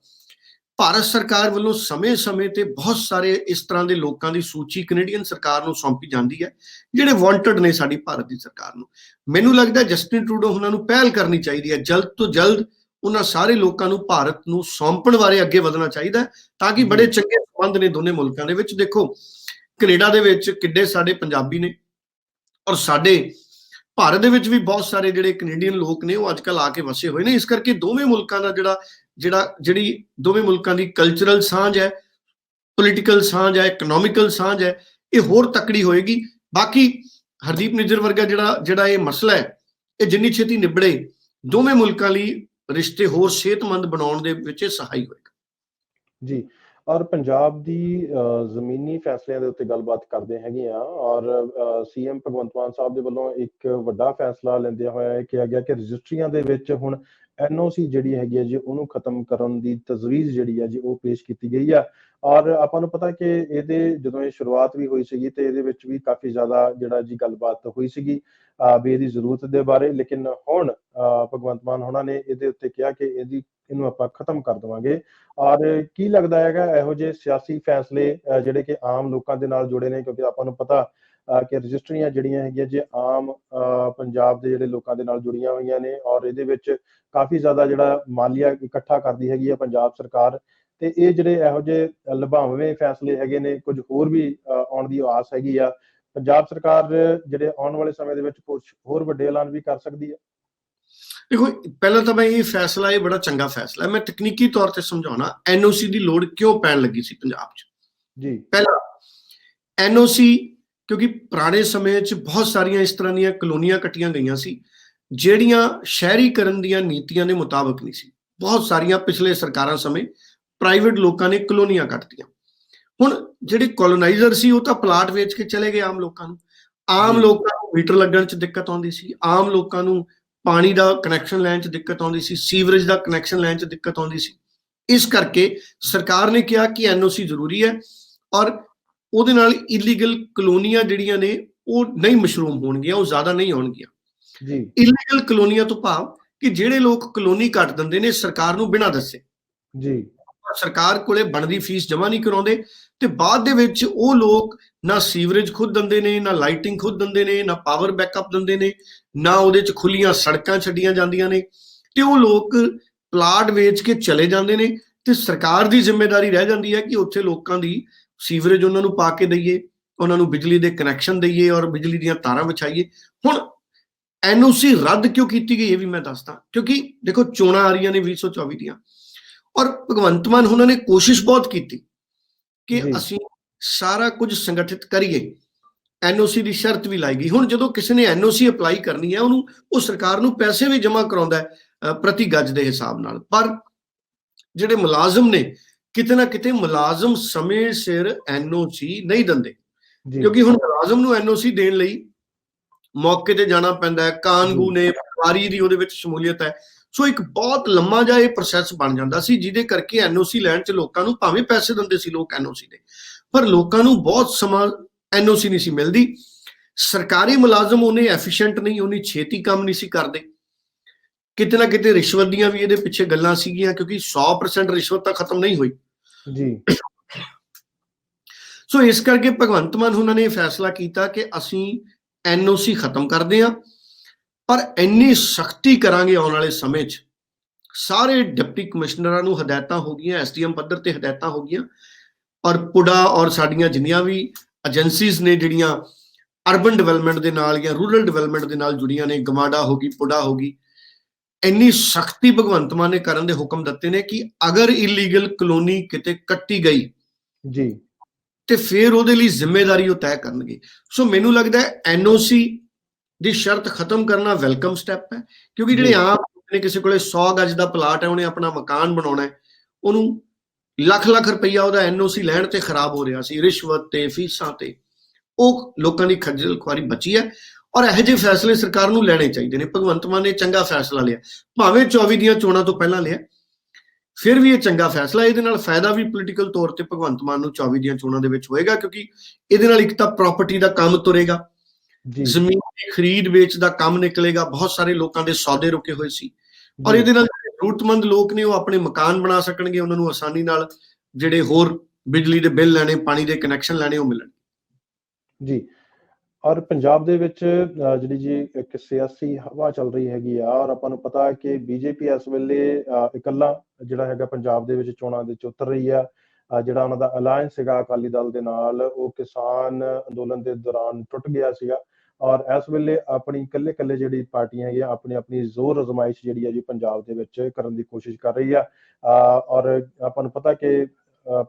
Speaker 2: ਭਾਰਤ ਸਰਕਾਰ ਵੱਲੋਂ ਸਮੇਂ-ਸਮੇਂ ਤੇ ਬਹੁਤ ਸਾਰੇ ਇਸ ਤਰ੍ਹਾਂ ਦੇ ਲੋਕਾਂ ਦੀ ਸੂਚੀ ਕੈਨੇਡੀਅਨ ਸਰਕਾਰ ਨੂੰ ਸੌਂਪੀ ਜਾਂਦੀ ਹੈ ਜਿਹੜੇ ਵਾਂਟਡ ਨੇ ਸਾਡੀ ਭਾਰਤ ਦੀ ਸਰਕਾਰ ਨੂੰ। ਮੈਨੂੰ ਲੱਗਦਾ ਜਸਟਿਨ ਟਰੂਡੋ ਉਹਨਾਂ ਨੂੰ ਪਹਿਲ ਕਰਨੀ ਚਾਹੀਦੀ ਹੈ। ਜਲਦ ਤੋਂ ਜਲਦ ਉਹਨਾਂ ਸਾਰੇ ਲੋਕਾਂ ਨੂੰ ਭਾਰਤ ਨੂੰ ਸੌਂਪਣ ਬਾਰੇ ਅੱਗੇ ਵਧਣਾ ਚਾਹੀਦਾ ਤਾਂ ਕਿ ਬੜੇ ਚੰਗੇ ਸੰਬੰਧ ਨੇ ਦੋਨੇ ਮੁਲਕਾਂ ਦੇ ਵਿੱਚ। ਦੇਖੋ ਕੈਨੇਡਾ ਦੇ ਵਿੱਚ ਕਿੱਡੇ ਸਾਡੇ ਪੰਜਾਬੀ ਨੇ ਔਰ ਸਾਡੇ ਭਾਰਤ ਦੇ ਵਿੱਚ ਵੀ ਬਹੁਤ ਸਾਰੇ ਜਿਹੜੇ ਕੈਨੇਡੀਅਨ ਲੋਕ ਨੇ ਉਹ ਅੱਜਕੱਲ ਆ ਕੇ ਵਸੇ ਹੋਏ ਨੇ। ਇਸ ਕਰਕੇ ਦੋਵੇਂ ਮੁਲਕਾਂ ਦਾ ਜਿਹੜਾ ਜਿਹੜਾ ਜਿਹੜੀ ਦੋਵੇਂ ਮੁਲਕਾਂ ਦੀ ਕਲਚਰਲ ਸਾਂਝ ਹੈ ਪੋਲੀਟੀਕਲ ਸਾਂਝ ਹੈ ਇਕਨੋਮਿਕਲ ਸਾਂਝ ਹੈ ਇਹ ਹੋਰ ਤਕੜੀ ਹੋਏਗੀ। ਬਾਕੀ ਹਰਦੀਪ ਨਿੱਜਰ ਵਰਗਾ ਜਿਹੜਾ ਜਿਹੜਾ ਇਹ ਮਸਲਾ ਹੈ ਇਹ ਜਿੰਨੀ ਛੇਤੀ ਨਿਬੜੇ ਦੋਵੇਂ ਮੁਲਕਾਂ ਲਈ ਰਿਸ਼ਤੇ ਹੋਰ ਸਿਹਤਮੰਦ ਬਣਾਉਣ ਦੇ ਵਿੱਚ ਇਹ ਸਹਾਈ ਹੋਏਗਾ।
Speaker 1: ਜੀ ਔਰ ਪੰਜਾਬ ਦੀ ਅ, ਜ਼ਮੀਨੀ ਫੈਸਲਿਆਂ ਦੇ ਉੱਤੇ ਗੱਲਬਾਤ ਕਰਦੇ ਹੈਗੇ ਆ ਔਰ ਸੀਐਮ ਭਗਵੰਤ ਮਾਨ ਸਾਹਿਬ ਦੇ ਵੱਲੋਂ ਇੱਕ ਵੱਡਾ ਫੈਸਲਾ ਲੈਂਦਿਆ ਹੋਇਆ ਇਹ ਕਿਹਾ ਗਿਆ ਕਿ ਰਜਿਸਟਰੀਆਂ ਦੇ ਵਿੱਚ ਹੁਣ ਐਨਓਸੀ ਜਿਹੜੀ ਹੈਗੀ ਹੈ ਜੀ, ਉਹਨੂੰ ਖਤਮ ਕਰਨ ਦੀ ਤਜਵੀਜ਼ ਜਿਹੜੀ ਹੈ ਜੀ, ਉਹ ਪੇਸ਼ ਕੀਤੀ ਗਈ ਆ। ਔਰ ਆਪਾਂ ਨੂੰ ਪਤਾ ਕਿ ਇਹਦੇ ਜਦੋਂ ਇਹ ਸ਼ੁਰੂਆਤ ਵੀ ਹੋਈ ਸੀਗੀ ਤੇ ਇਹਦੇ ਵਿੱਚ ਵੀ ਕਾਫੀ ਜ਼ਿਆਦਾ ਜਿਹੜਾ ਜੀ ਗੱਲਬਾਤ ਹੋਈ ਸੀਗੀ ਵੀ ਇਹਦੀ ਜ਼ਰੂਰਤ ਦੇ ਬਾਰੇ। ਲੇਕਿਨ ਹੁਣ ਭਗਵੰਤ ਮਾਨ ਹੋਣਾ ਨੇ ਇਹਦੇ ਉੱਤੇ ਕਿਹਾ ਕਿ ਇਹਦੀ, ਇਹਨੂੰ ਆਪਾਂ ਖਤਮ ਕਰ ਦੇਵਾਂਗੇ। ਔਰ ਕੀ ਲੱਗਦਾ ਹੈਗਾ, ਇਹੋ ਜਿਹੇ ਸਿਆਸੀ ਫੈਸਲੇ ਜਿਹੜੇ ਕਿ ਆਮ ਲੋਕਾਂ ਦੇ ਨਾਲ ਜੁੜੇ ਨੇ, ਕਿਉਂਕਿ ਆਪਾਂ ਨੂੰ ਪਤਾ ਕਿ ਰਜਿਸਟਰੀਆਂ ਜਿਹੜੀਆਂ ਹੈਗੀਆਂ ਜੇ ਆਮ ਪੰਜਾਬ ਦੇ ਜਿਹੜੇ ਲੋਕਾਂ ਦੇ ਨਾਲ ਜੁੜੀਆਂ ਹੋਈਆਂ ਨੇ ਔਰ ਇਹਦੇ ਵਿੱਚ ਕਾਫੀ ਜ਼ਿਆਦਾ ਜਿਹੜਾ ਮਾਲੀਆ ਇਕੱਠਾ ਕਰਦੀ ਹੈਗੀ ਹੈ ਪੰਜਾਬ ਸਰਕਾਰ ਤੇ ਇਹ ਜਿਹੜੇ ਇਹੋ ਜਿਹੇ ਲੁਭਾਵਵੇਂ ਫੈਸਲੇ ਹੈਗੇ ਨੇ ਕੁਝ ਹੋਰ ਵੀ ਆਉਣ ਦੀ ਆਸ ਹੈਗੀ ਆ ਪੰਜਾਬ ਸਰਕਾਰ ਜਿਹੜੇ ਆਉਣ ਵਾਲੇ ਸਮੇਂ ਦੇ ਵਿੱਚ ਕੁਝ ਹੋਰ ਵੱਡੇ ਐਲਾਨ ਵੀ ਕਰ ਸਕਦੀ ਹੈ
Speaker 2: ਦੇਖੋ ਪਹਿਲਾਂ ਤਾਂ ਮੈਂ ਇਹ ਫੈਸਲਾ ਇਹ ਬੜਾ ਚੰਗਾ ਫੈਸਲਾ ਹੈ ਮੈਂ ਤਕਨੀਕੀ ਤੌਰ ਤੇ ਸਮਝਾਉਣਾ ਐਨਓਸੀ ਦੀ ਲੋੜ ਕਿਉਂ ਪੈਣ ਲੱਗੀ ਸੀ ਪੰਜਾਬ 'ਚ?
Speaker 1: ਜੀ।
Speaker 2: ਪਹਿਲਾ ਐਨਓਸੀ ਕਿਉਂਕਿ ਪੁਰਾਣੇ ਸਮੇਂ 'ਚ ਬਹੁਤ ਸਾਰੀਆਂ ਇਸ ਤਰ੍ਹਾਂ ਦੀਆਂ ਕਲੋਨੀਆਂ ਕੱਟੀਆਂ ਗਈਆਂ ਸੀ ਜਿਹੜੀਆਂ ਸ਼ਹਿਰੀਕਰਨ ਦੀਆਂ ਨੀਤੀਆਂ ਦੇ ਮੁਤਾਬਕ ਨਹੀਂ ਸੀ। ਬਹੁਤ ਸਾਰੀਆਂ ਪਿਛਲੇ ਸਰਕਾਰਾਂ ਸਮੇਂ ਪ੍ਰਾਈਵੇਟ ਲੋਕਾਂ ਨੇ ਕਲੋਨੀਆਂ ਕੱਟਤੀਆਂ। ਹੁਣ ਜਿਹੜੇ ਕਲੋਨਾਈਜ਼ਰ ਸੀ ਉਹ ਤਾਂ ਪਲਾਟ ਵੇਚ ਕੇ ਚਲੇ ਗਏ ਆਮ ਲੋਕਾਂ ਨੂੰ। ਆਮ। ਲੋਕਾਂ ਨੂੰ ਮੀਟਰ ਲੱਗਣ 'ਚ ਦਿੱਕਤ ਆਉਂਦੀ ਸੀ। ਆਮ ਲੋਕਾਂ ਨੂੰ ਪਾਣੀ ਦਾ ਕਨੈਕਸ਼ਨ ਲੈਣ 'ਚ ਦਿੱਕਤ ਆਉਂਦੀ ਸੀ। ਸੀਵਰੇਜ ਦਾ ਕਨੈਕਸ਼ਨ ਲੈਣ 'ਚ ਦਿੱਕਤ ਆਉਂਦੀ ਸੀ। ਇਸ ਕਰਕੇ ਸਰਕਾਰ ਨੇ ਕਿਹਾ ਕਿ ਐਨਓਸੀ ਜ਼ਰੂਰੀ ਹੈ ਔਰ ਉਹਦੇ ਨਾਲ ਇਲੀਗਲ ਕਲੋਨੀਆਂ ਜਿਹੜੀਆਂ ਨੇ ਉਹ ਨਹੀਂ ਮਸ਼ਰੂਮ ਹੋਣਗੀਆਂ ਉਹ ਜ਼ਿਆਦਾ ਨਹੀਂ ਹੋਣਗੀਆਂ
Speaker 1: ਜੀ।
Speaker 2: ਇਲੀਗਲ ਕਲੋਨੀਆਂ ਤੋਂ ਭਾਵ ਕਿ ਜਿਹੜੇ ਲੋਕ ਕਲੋਨੀ ਕੱਟ ਦਿੰਦੇ ਨੇ ਸਰਕਾਰ ਨੂੰ ਬਿਨਾਂ ਦੱਸੇ।
Speaker 1: ਜੀ।
Speaker 2: ਸਰਕਾਰ ਕੋਲੇ ਬਣਦੀ ਫੀਸ ਜਮ੍ਹਾਂ ਨਹੀਂ ਕਰਾਉਂਦੇ ਤੇ ਬਾਅਦ ਦੇ ਵਿੱਚ ਉਹ ਲੋਕ ਨਾ ਸੀਵਰੇਜ ਖੁਦ ਦਿੰਦੇ ਨੇ ਨਾ ਲਾਈਟਿੰਗ ਖੁਦ ਦਿੰਦੇ ਨੇ ਨਾ ਪਾਵਰ ਬੈਕਅਪ ਦਿੰਦੇ ਨੇ ਨਾ ਉਹਦੇ ਚ ਖੁੱਲੀਆਂ ਸੜਕਾਂ ਛੱਡੀਆਂ ਜਾਂਦੀਆਂ ਨੇ ਤੇ ਉਹ ਲੋਕ ਪਲਾਟ ਵੇਚ ਕੇ ਚਲੇ ਜਾਂਦੇ ਨੇ ਤੇ ਸਰਕਾਰ ਦੀ ਜ਼ਿੰਮੇਵਾਰੀ ਰਹਿ ਜਾਂਦੀ ਹੈ ਕਿ ਉੱਥੇ ਲੋਕਾਂ ਦੀ ਸੀਵਰੇਜ ਉਹਨਾਂ ਨੂੰ ਪਾ ਕੇ ਦਈਏ ਉਹਨਾਂ ਨੂੰ ਬਿਜਲੀ ਦੇ ਕਨੈਕਸ਼ਨ ਦਈਏ ਔਰ ਬਿਜਲੀ ਦੀਆਂ ਤਾਰਾਂ ਵਿਛਾਈਏ। ਹੁਣ ਐਨਓਸੀ ਰੱਦ ਕਿਉਂ ਕੀਤੀ ਗਈ ਇਹ ਵੀ ਮੈਂ ਦੱਸਦਾ ਕਿਉਂਕਿ ਦੇਖੋ ਚੋਣਾਂ ਆ ਰਹੀਆਂ ਨੇ 2024 ਦੀਆਂ। ਔਰ ਭਗਵੰਤ ਮਾਨ ਉਹਨਾਂ ਨੇ ਕੋਸ਼ਿਸ਼ ਬਹੁਤ ਕੀਤੀ ਕਿ। ਅਸੀਂ ਸਾਰਾ ਕੁਝ ਸੰਗਠਿਤ ਕਰੀਏ। ਐਨਓਸੀ ਦੀ ਸ਼ਰਤ ਵੀ ਲਾਈ ਗਈ। ਹੁਣ ਜਦੋਂ ਕਿਸੇ ਨੇ ਐਨਓਸੀ ਅਪਲਾਈ ਕਰਨੀ ਹੈ ਉਹਨੂੰ ਉਹ ਸਰਕਾਰ ਨੂੰ ਪੈਸੇ ਵੀ ਜਮ੍ਹਾਂ ਕਰਾਉਂਦਾ ਹੈ ਪ੍ਰਤੀ ਗੱਜ ਦੇ ਹਿਸਾਬ ਨਾਲ। ਪਰ ਜਿਹੜੇ ਮੁਲਾਜ਼ਮ ਨੇ ਕਿਤੇ ਨਾ ਕਿਤੇ ਮੁਲਾਜ਼ਮ ਸਮੇਂ ਸਿਰ ਐਨਓਸੀ ਨਹੀਂ ਦਿੰਦੇ। ਕਿਉਂਕਿ ਹੁਣ ਮੁਲਾਜ਼ਮ ਨੂੰ ਐਨਓਸੀ ਦੇਣ ਲਈ ਮੌਕੇ ਤੇ ਜਾਣਾ ਪੈਂਦਾ ਹੈ। ਕਾਨੂੰਨ ਨੇ ਪਟਵਾਰੀ ਦੀ ਉਹਦੇ ਵਿੱਚ ਸ਼ਮੂਲੀਅਤ ਹੈ। ਸੋ ਇੱਕ ਬਹੁਤ ਲੰਮਾ ਜਿਹਾ ਇਹ ਪ੍ਰੋਸੈਸ ਬਣ ਜਾਂਦਾ ਸੀ ਜਿਹਦੇ ਕਰਕੇ ਐਨਓਸੀ ਲੈਣ ਚ ਲੋਕਾਂ ਨੂੰ ਭਾਵੇਂ ਪੈਸੇ ਦਿੰਦੇ ਸੀ ਲੋਕ ਐਨਓਸੀ ਦੇ। ਪਰ ਲੋਕਾਂ ਨੂੰ ਬਹੁਤ ਸਮਾਂ ਐਨਓਸੀ ਨਹੀਂ ਸੀ ਮਿਲਦੀ। ਸਰਕਾਰੀ ਮੁਲਾਜ਼ਮ ਉਹਨੇ ਐਫੀਸ਼ੀਐਂਟ ਨਹੀਂ ਉਹਨੇ ਛੇਤੀ ਕੰਮ ਨਹੀਂ ਸੀ ਕਰਦੇ। ਕਿਤੇ ਨਾ ਕਿਤੇ ਰਿਸ਼ਵਤ ਦੀਆਂ ਵੀ ਇਹਦੇ ਪਿੱਛੇ ਗੱਲਾਂ ਸੀਗੀਆਂ ਕਿਉਂਕਿ 100% ਰਿਸ਼ਵਤ ਤਾਂ ਖਤਮ ਨਹੀਂ ਹੋਈ।
Speaker 1: ਜੀ। [COUGHS]
Speaker 2: ਸੋ ਇਸ ਕਰਕੇ ਭਗਵੰਤ ਮਾਨ ਉਹਨਾਂ ਨੇ ਇਹ ਫੈਸਲਾ ਕੀਤਾ ਕਿ ਅਸੀਂ ਐਨਓਸੀ ਖਤਮ ਕਰਦੇ ਹਾਂ ਪਰ ਇੰਨੀ ਸਖਤੀ ਕਰਾਂਗੇ ਆਉਣ ਵਾਲੇ ਸਮੇਂ 'ਚ। ਸਾਰੇ ਡਿਪਟੀ ਕਮਿਸ਼ਨਰਾਂ ਨੂੰ ਹਦਾਇਤਾਂ ਹੋ ਗਈਆਂ ਐਸਡੀਐਮ ਪੱਧਰ ਤੇ ਹਦਾਇਤਾਂ ਹੋ ਗਈਆਂ ਔਰ ਪੁੜਾ ਔਰ ਸਾਡੀਆਂ ਜਿੰਨੀਆਂ ਵੀ ਏਜੰਸੀਜ਼ ਨੇ ਜਿਹੜੀਆਂ ਅਰਬਨ ਡਿਵੈਲਪਮੈਂਟ ਦੇ ਨਾਲ ਜਾਂ ਰੂਰਲ ਡਿਵੈਲਪਮੈਂਟ ਦੇ ਨਾਲ ਜੁੜੀਆਂ ਨੇ ਗਮਾਡਾ ਹੋ ਗਈ ਪੁੜਾ ਹੋ ਗਈ ਇੰਨੀ ਸਖਤੀ ਭਗਵੰਤ ਮਾਨ ਨੇ ਕਰਨ ਦੇ ਹੁਕਮ ਦਿੱਤੇ ਨੇ ਕਿ ਅਗਰ ਇਲੀਗਲ ਕਲੋਨੀ ਕਿਤੇ ਕੱਟੀ ਗਈ
Speaker 1: ਜੀ।
Speaker 2: ਤੇ ਫਿਰ ਉਹਦੇ ਲਈ ਜ਼ਿੰਮੇਵਾਰੀ ਉਹ ਤੈਅ ਕਰਨਗੇ। ਸੋ ਮੈਨੂੰ ਲੱਗਦਾ ਹੈ ਐਨਓਸੀ ਦੀ ਸ਼ਰਤ ਖਤਮ ਕਰਨਾ ਵੈਲਕਮ ਸਟੈਪ ਹੈ ਕਿਉਂਕਿ ਜਿਹੜੇ। ਆਮ ਨੇ ਕਿਸੇ ਕੋਲੇ 100 ਗਜ ਦਾ ਪਲਾਟ ਹੈ ਉਹਨੇ ਆਪਣਾ ਮਕਾਨ ਬਣਾਉਣਾ ਹੈ ਉਹਨੂੰ ਲੱਖ ਲੱਖ ਰੁਪਈਆ ਉਹਦਾ ਐਨਓਸੀ ਲੈਣ ਤੇ ਖਰਾਬ ਹੋ ਰਿਹਾ ਸੀ ਰਿਸ਼ਵਤ ਤੇ ਫੀਸਾਂ ਤੇ। ਉਹ ਲੋਕਾਂ ਦੀ ਖੱਜਲ ਖੁਆਰੀ ਬਚੀ ਹੈ। ਔਰ ਇਹੋ ਜਿਹੇ ਫੈਸਲੇ ਸਰਕਾਰ ਨੂੰ ਲੈਣੇ ਚਾਹੀਦੇ ਨੇ। ਭਗਵੰਤ ਮਾਨ ਨੇ ਚੰਗਾ ਫੈਸਲਾ ਲਿਆ। ਭਾਵੇਂ 24 ਦੀਆਂ ਚੋਣਾਂ ਤੋਂ ਪਹਿਲਾਂ ਲਿਆ ਫਿਰ ਵੀ ਇਹ ਚੰਗਾ ਫੈਸਲਾ ਇਹਦੇ ਨਾਲ ਫਾਇਦਾ ਵੀ ਪੋਲੀਟੀਕਲ ਤੌਰ ਤੇ ਭਗਵੰਤ ਮਾਨ ਨੂੰ 24 ਦੀਆਂ ਚੋਣਾਂ ਦੇ ਵਿੱਚ ਹੋਏਗਾ ਕਿਉਂਕਿ ਇਹਦੇ ਨਾਲ ਇੱਕ ਤਾਂ ਪ੍ਰਾਪਰਟੀ ਦਾ ਕੰਮ ਤੁਰੇਗਾ ਜ਼ਮੀਨ ਦੀ ਖਰੀਦ ਵੇਚ ਦਾ ਕੰਮ ਨਿਕਲੇਗਾ ਬਹੁਤ ਸਾਰੇ ਲੋਕਾਂ ਦੇ ਸੌਦੇ ਰੁਕੇ ਹੋਏ ਸੀ। ਔਰ। ਇਹਦੇ ਨਾਲ ਜ਼ਰੂਰਤਮੰਦ ਲੋਕ ਨੇ ਉਹ ਆਪਣੇ ਮਕਾਨ ਬਣਾ ਸਕਣਗੇ ਉਹਨਾਂ ਨੂੰ ਆਸਾਨੀ ਨਾਲ ਜਿਹੜੇ ਹੋਰ ਬਿਜਲੀ ਦੇ ਬਿੱਲ ਲੈਣੇ ਪਾਣੀ ਦੇ ਕਨੈਕਸ਼ਨ ਲੈਣੇ ਉਹ ਮਿਲਣ
Speaker 1: ਜੀ। ਔਰ ਪੰਜਾਬ ਦੇ ਵਿੱਚ ਜਿਹੜੀ ਜੀ ਇੱਕ ਸਿਆਸੀ ਹਵਾ ਚੱਲ ਰਹੀ ਹੈਗੀ ਆ ਔਰ ਆਪਾਂ ਨੂੰ ਪਤਾ ਹੈ ਕਿ ਬੀਜੇਪੀ ਇਸ ਵੇਲੇ ਇਕੱਲਾ ਜਿਹੜਾ ਹੈਗਾ ਪੰਜਾਬ ਦੇ ਵਿੱਚ ਚੋਣਾਂ ਦੇ ਵਿੱਚ ਉਤਰ ਰਹੀ ਆ ਜਿਹੜਾ ਉਹਨਾਂ ਦਾ ਅਲਾਈਅੰਸ ਸੀਗਾ ਅਕਾਲੀ ਦਲ ਦੇ ਨਾਲ ਉਹ ਕਿਸਾਨ ਅੰਦੋਲਨ ਦੇ ਦੌਰਾਨ ਟੁੱਟ ਗਿਆ ਸੀਗਾ। ਔਰ ਇਸ ਵੇਲੇ ਆਪਣੀ ਇਕੱਲੇ ਇਕੱਲੇ ਜਿਹੜੀ ਪਾਰਟੀਆਂ ਹੈਗੀਆਂ ਆਪਣੀ ਆਪਣੀ ਜ਼ੋਰ ਅਜ਼ਮਾਇਸ਼ ਜਿਹੜੀ ਹੈ ਜੀ ਪੰਜਾਬ ਦੇ ਵਿੱਚ ਕਰਨ ਦੀ ਕੋਸ਼ਿਸ਼ ਕਰ ਰਹੀ ਆ। ਔਰ ਆਪਾਂ ਨੂੰ ਪਤਾ ਕਿ ਅ,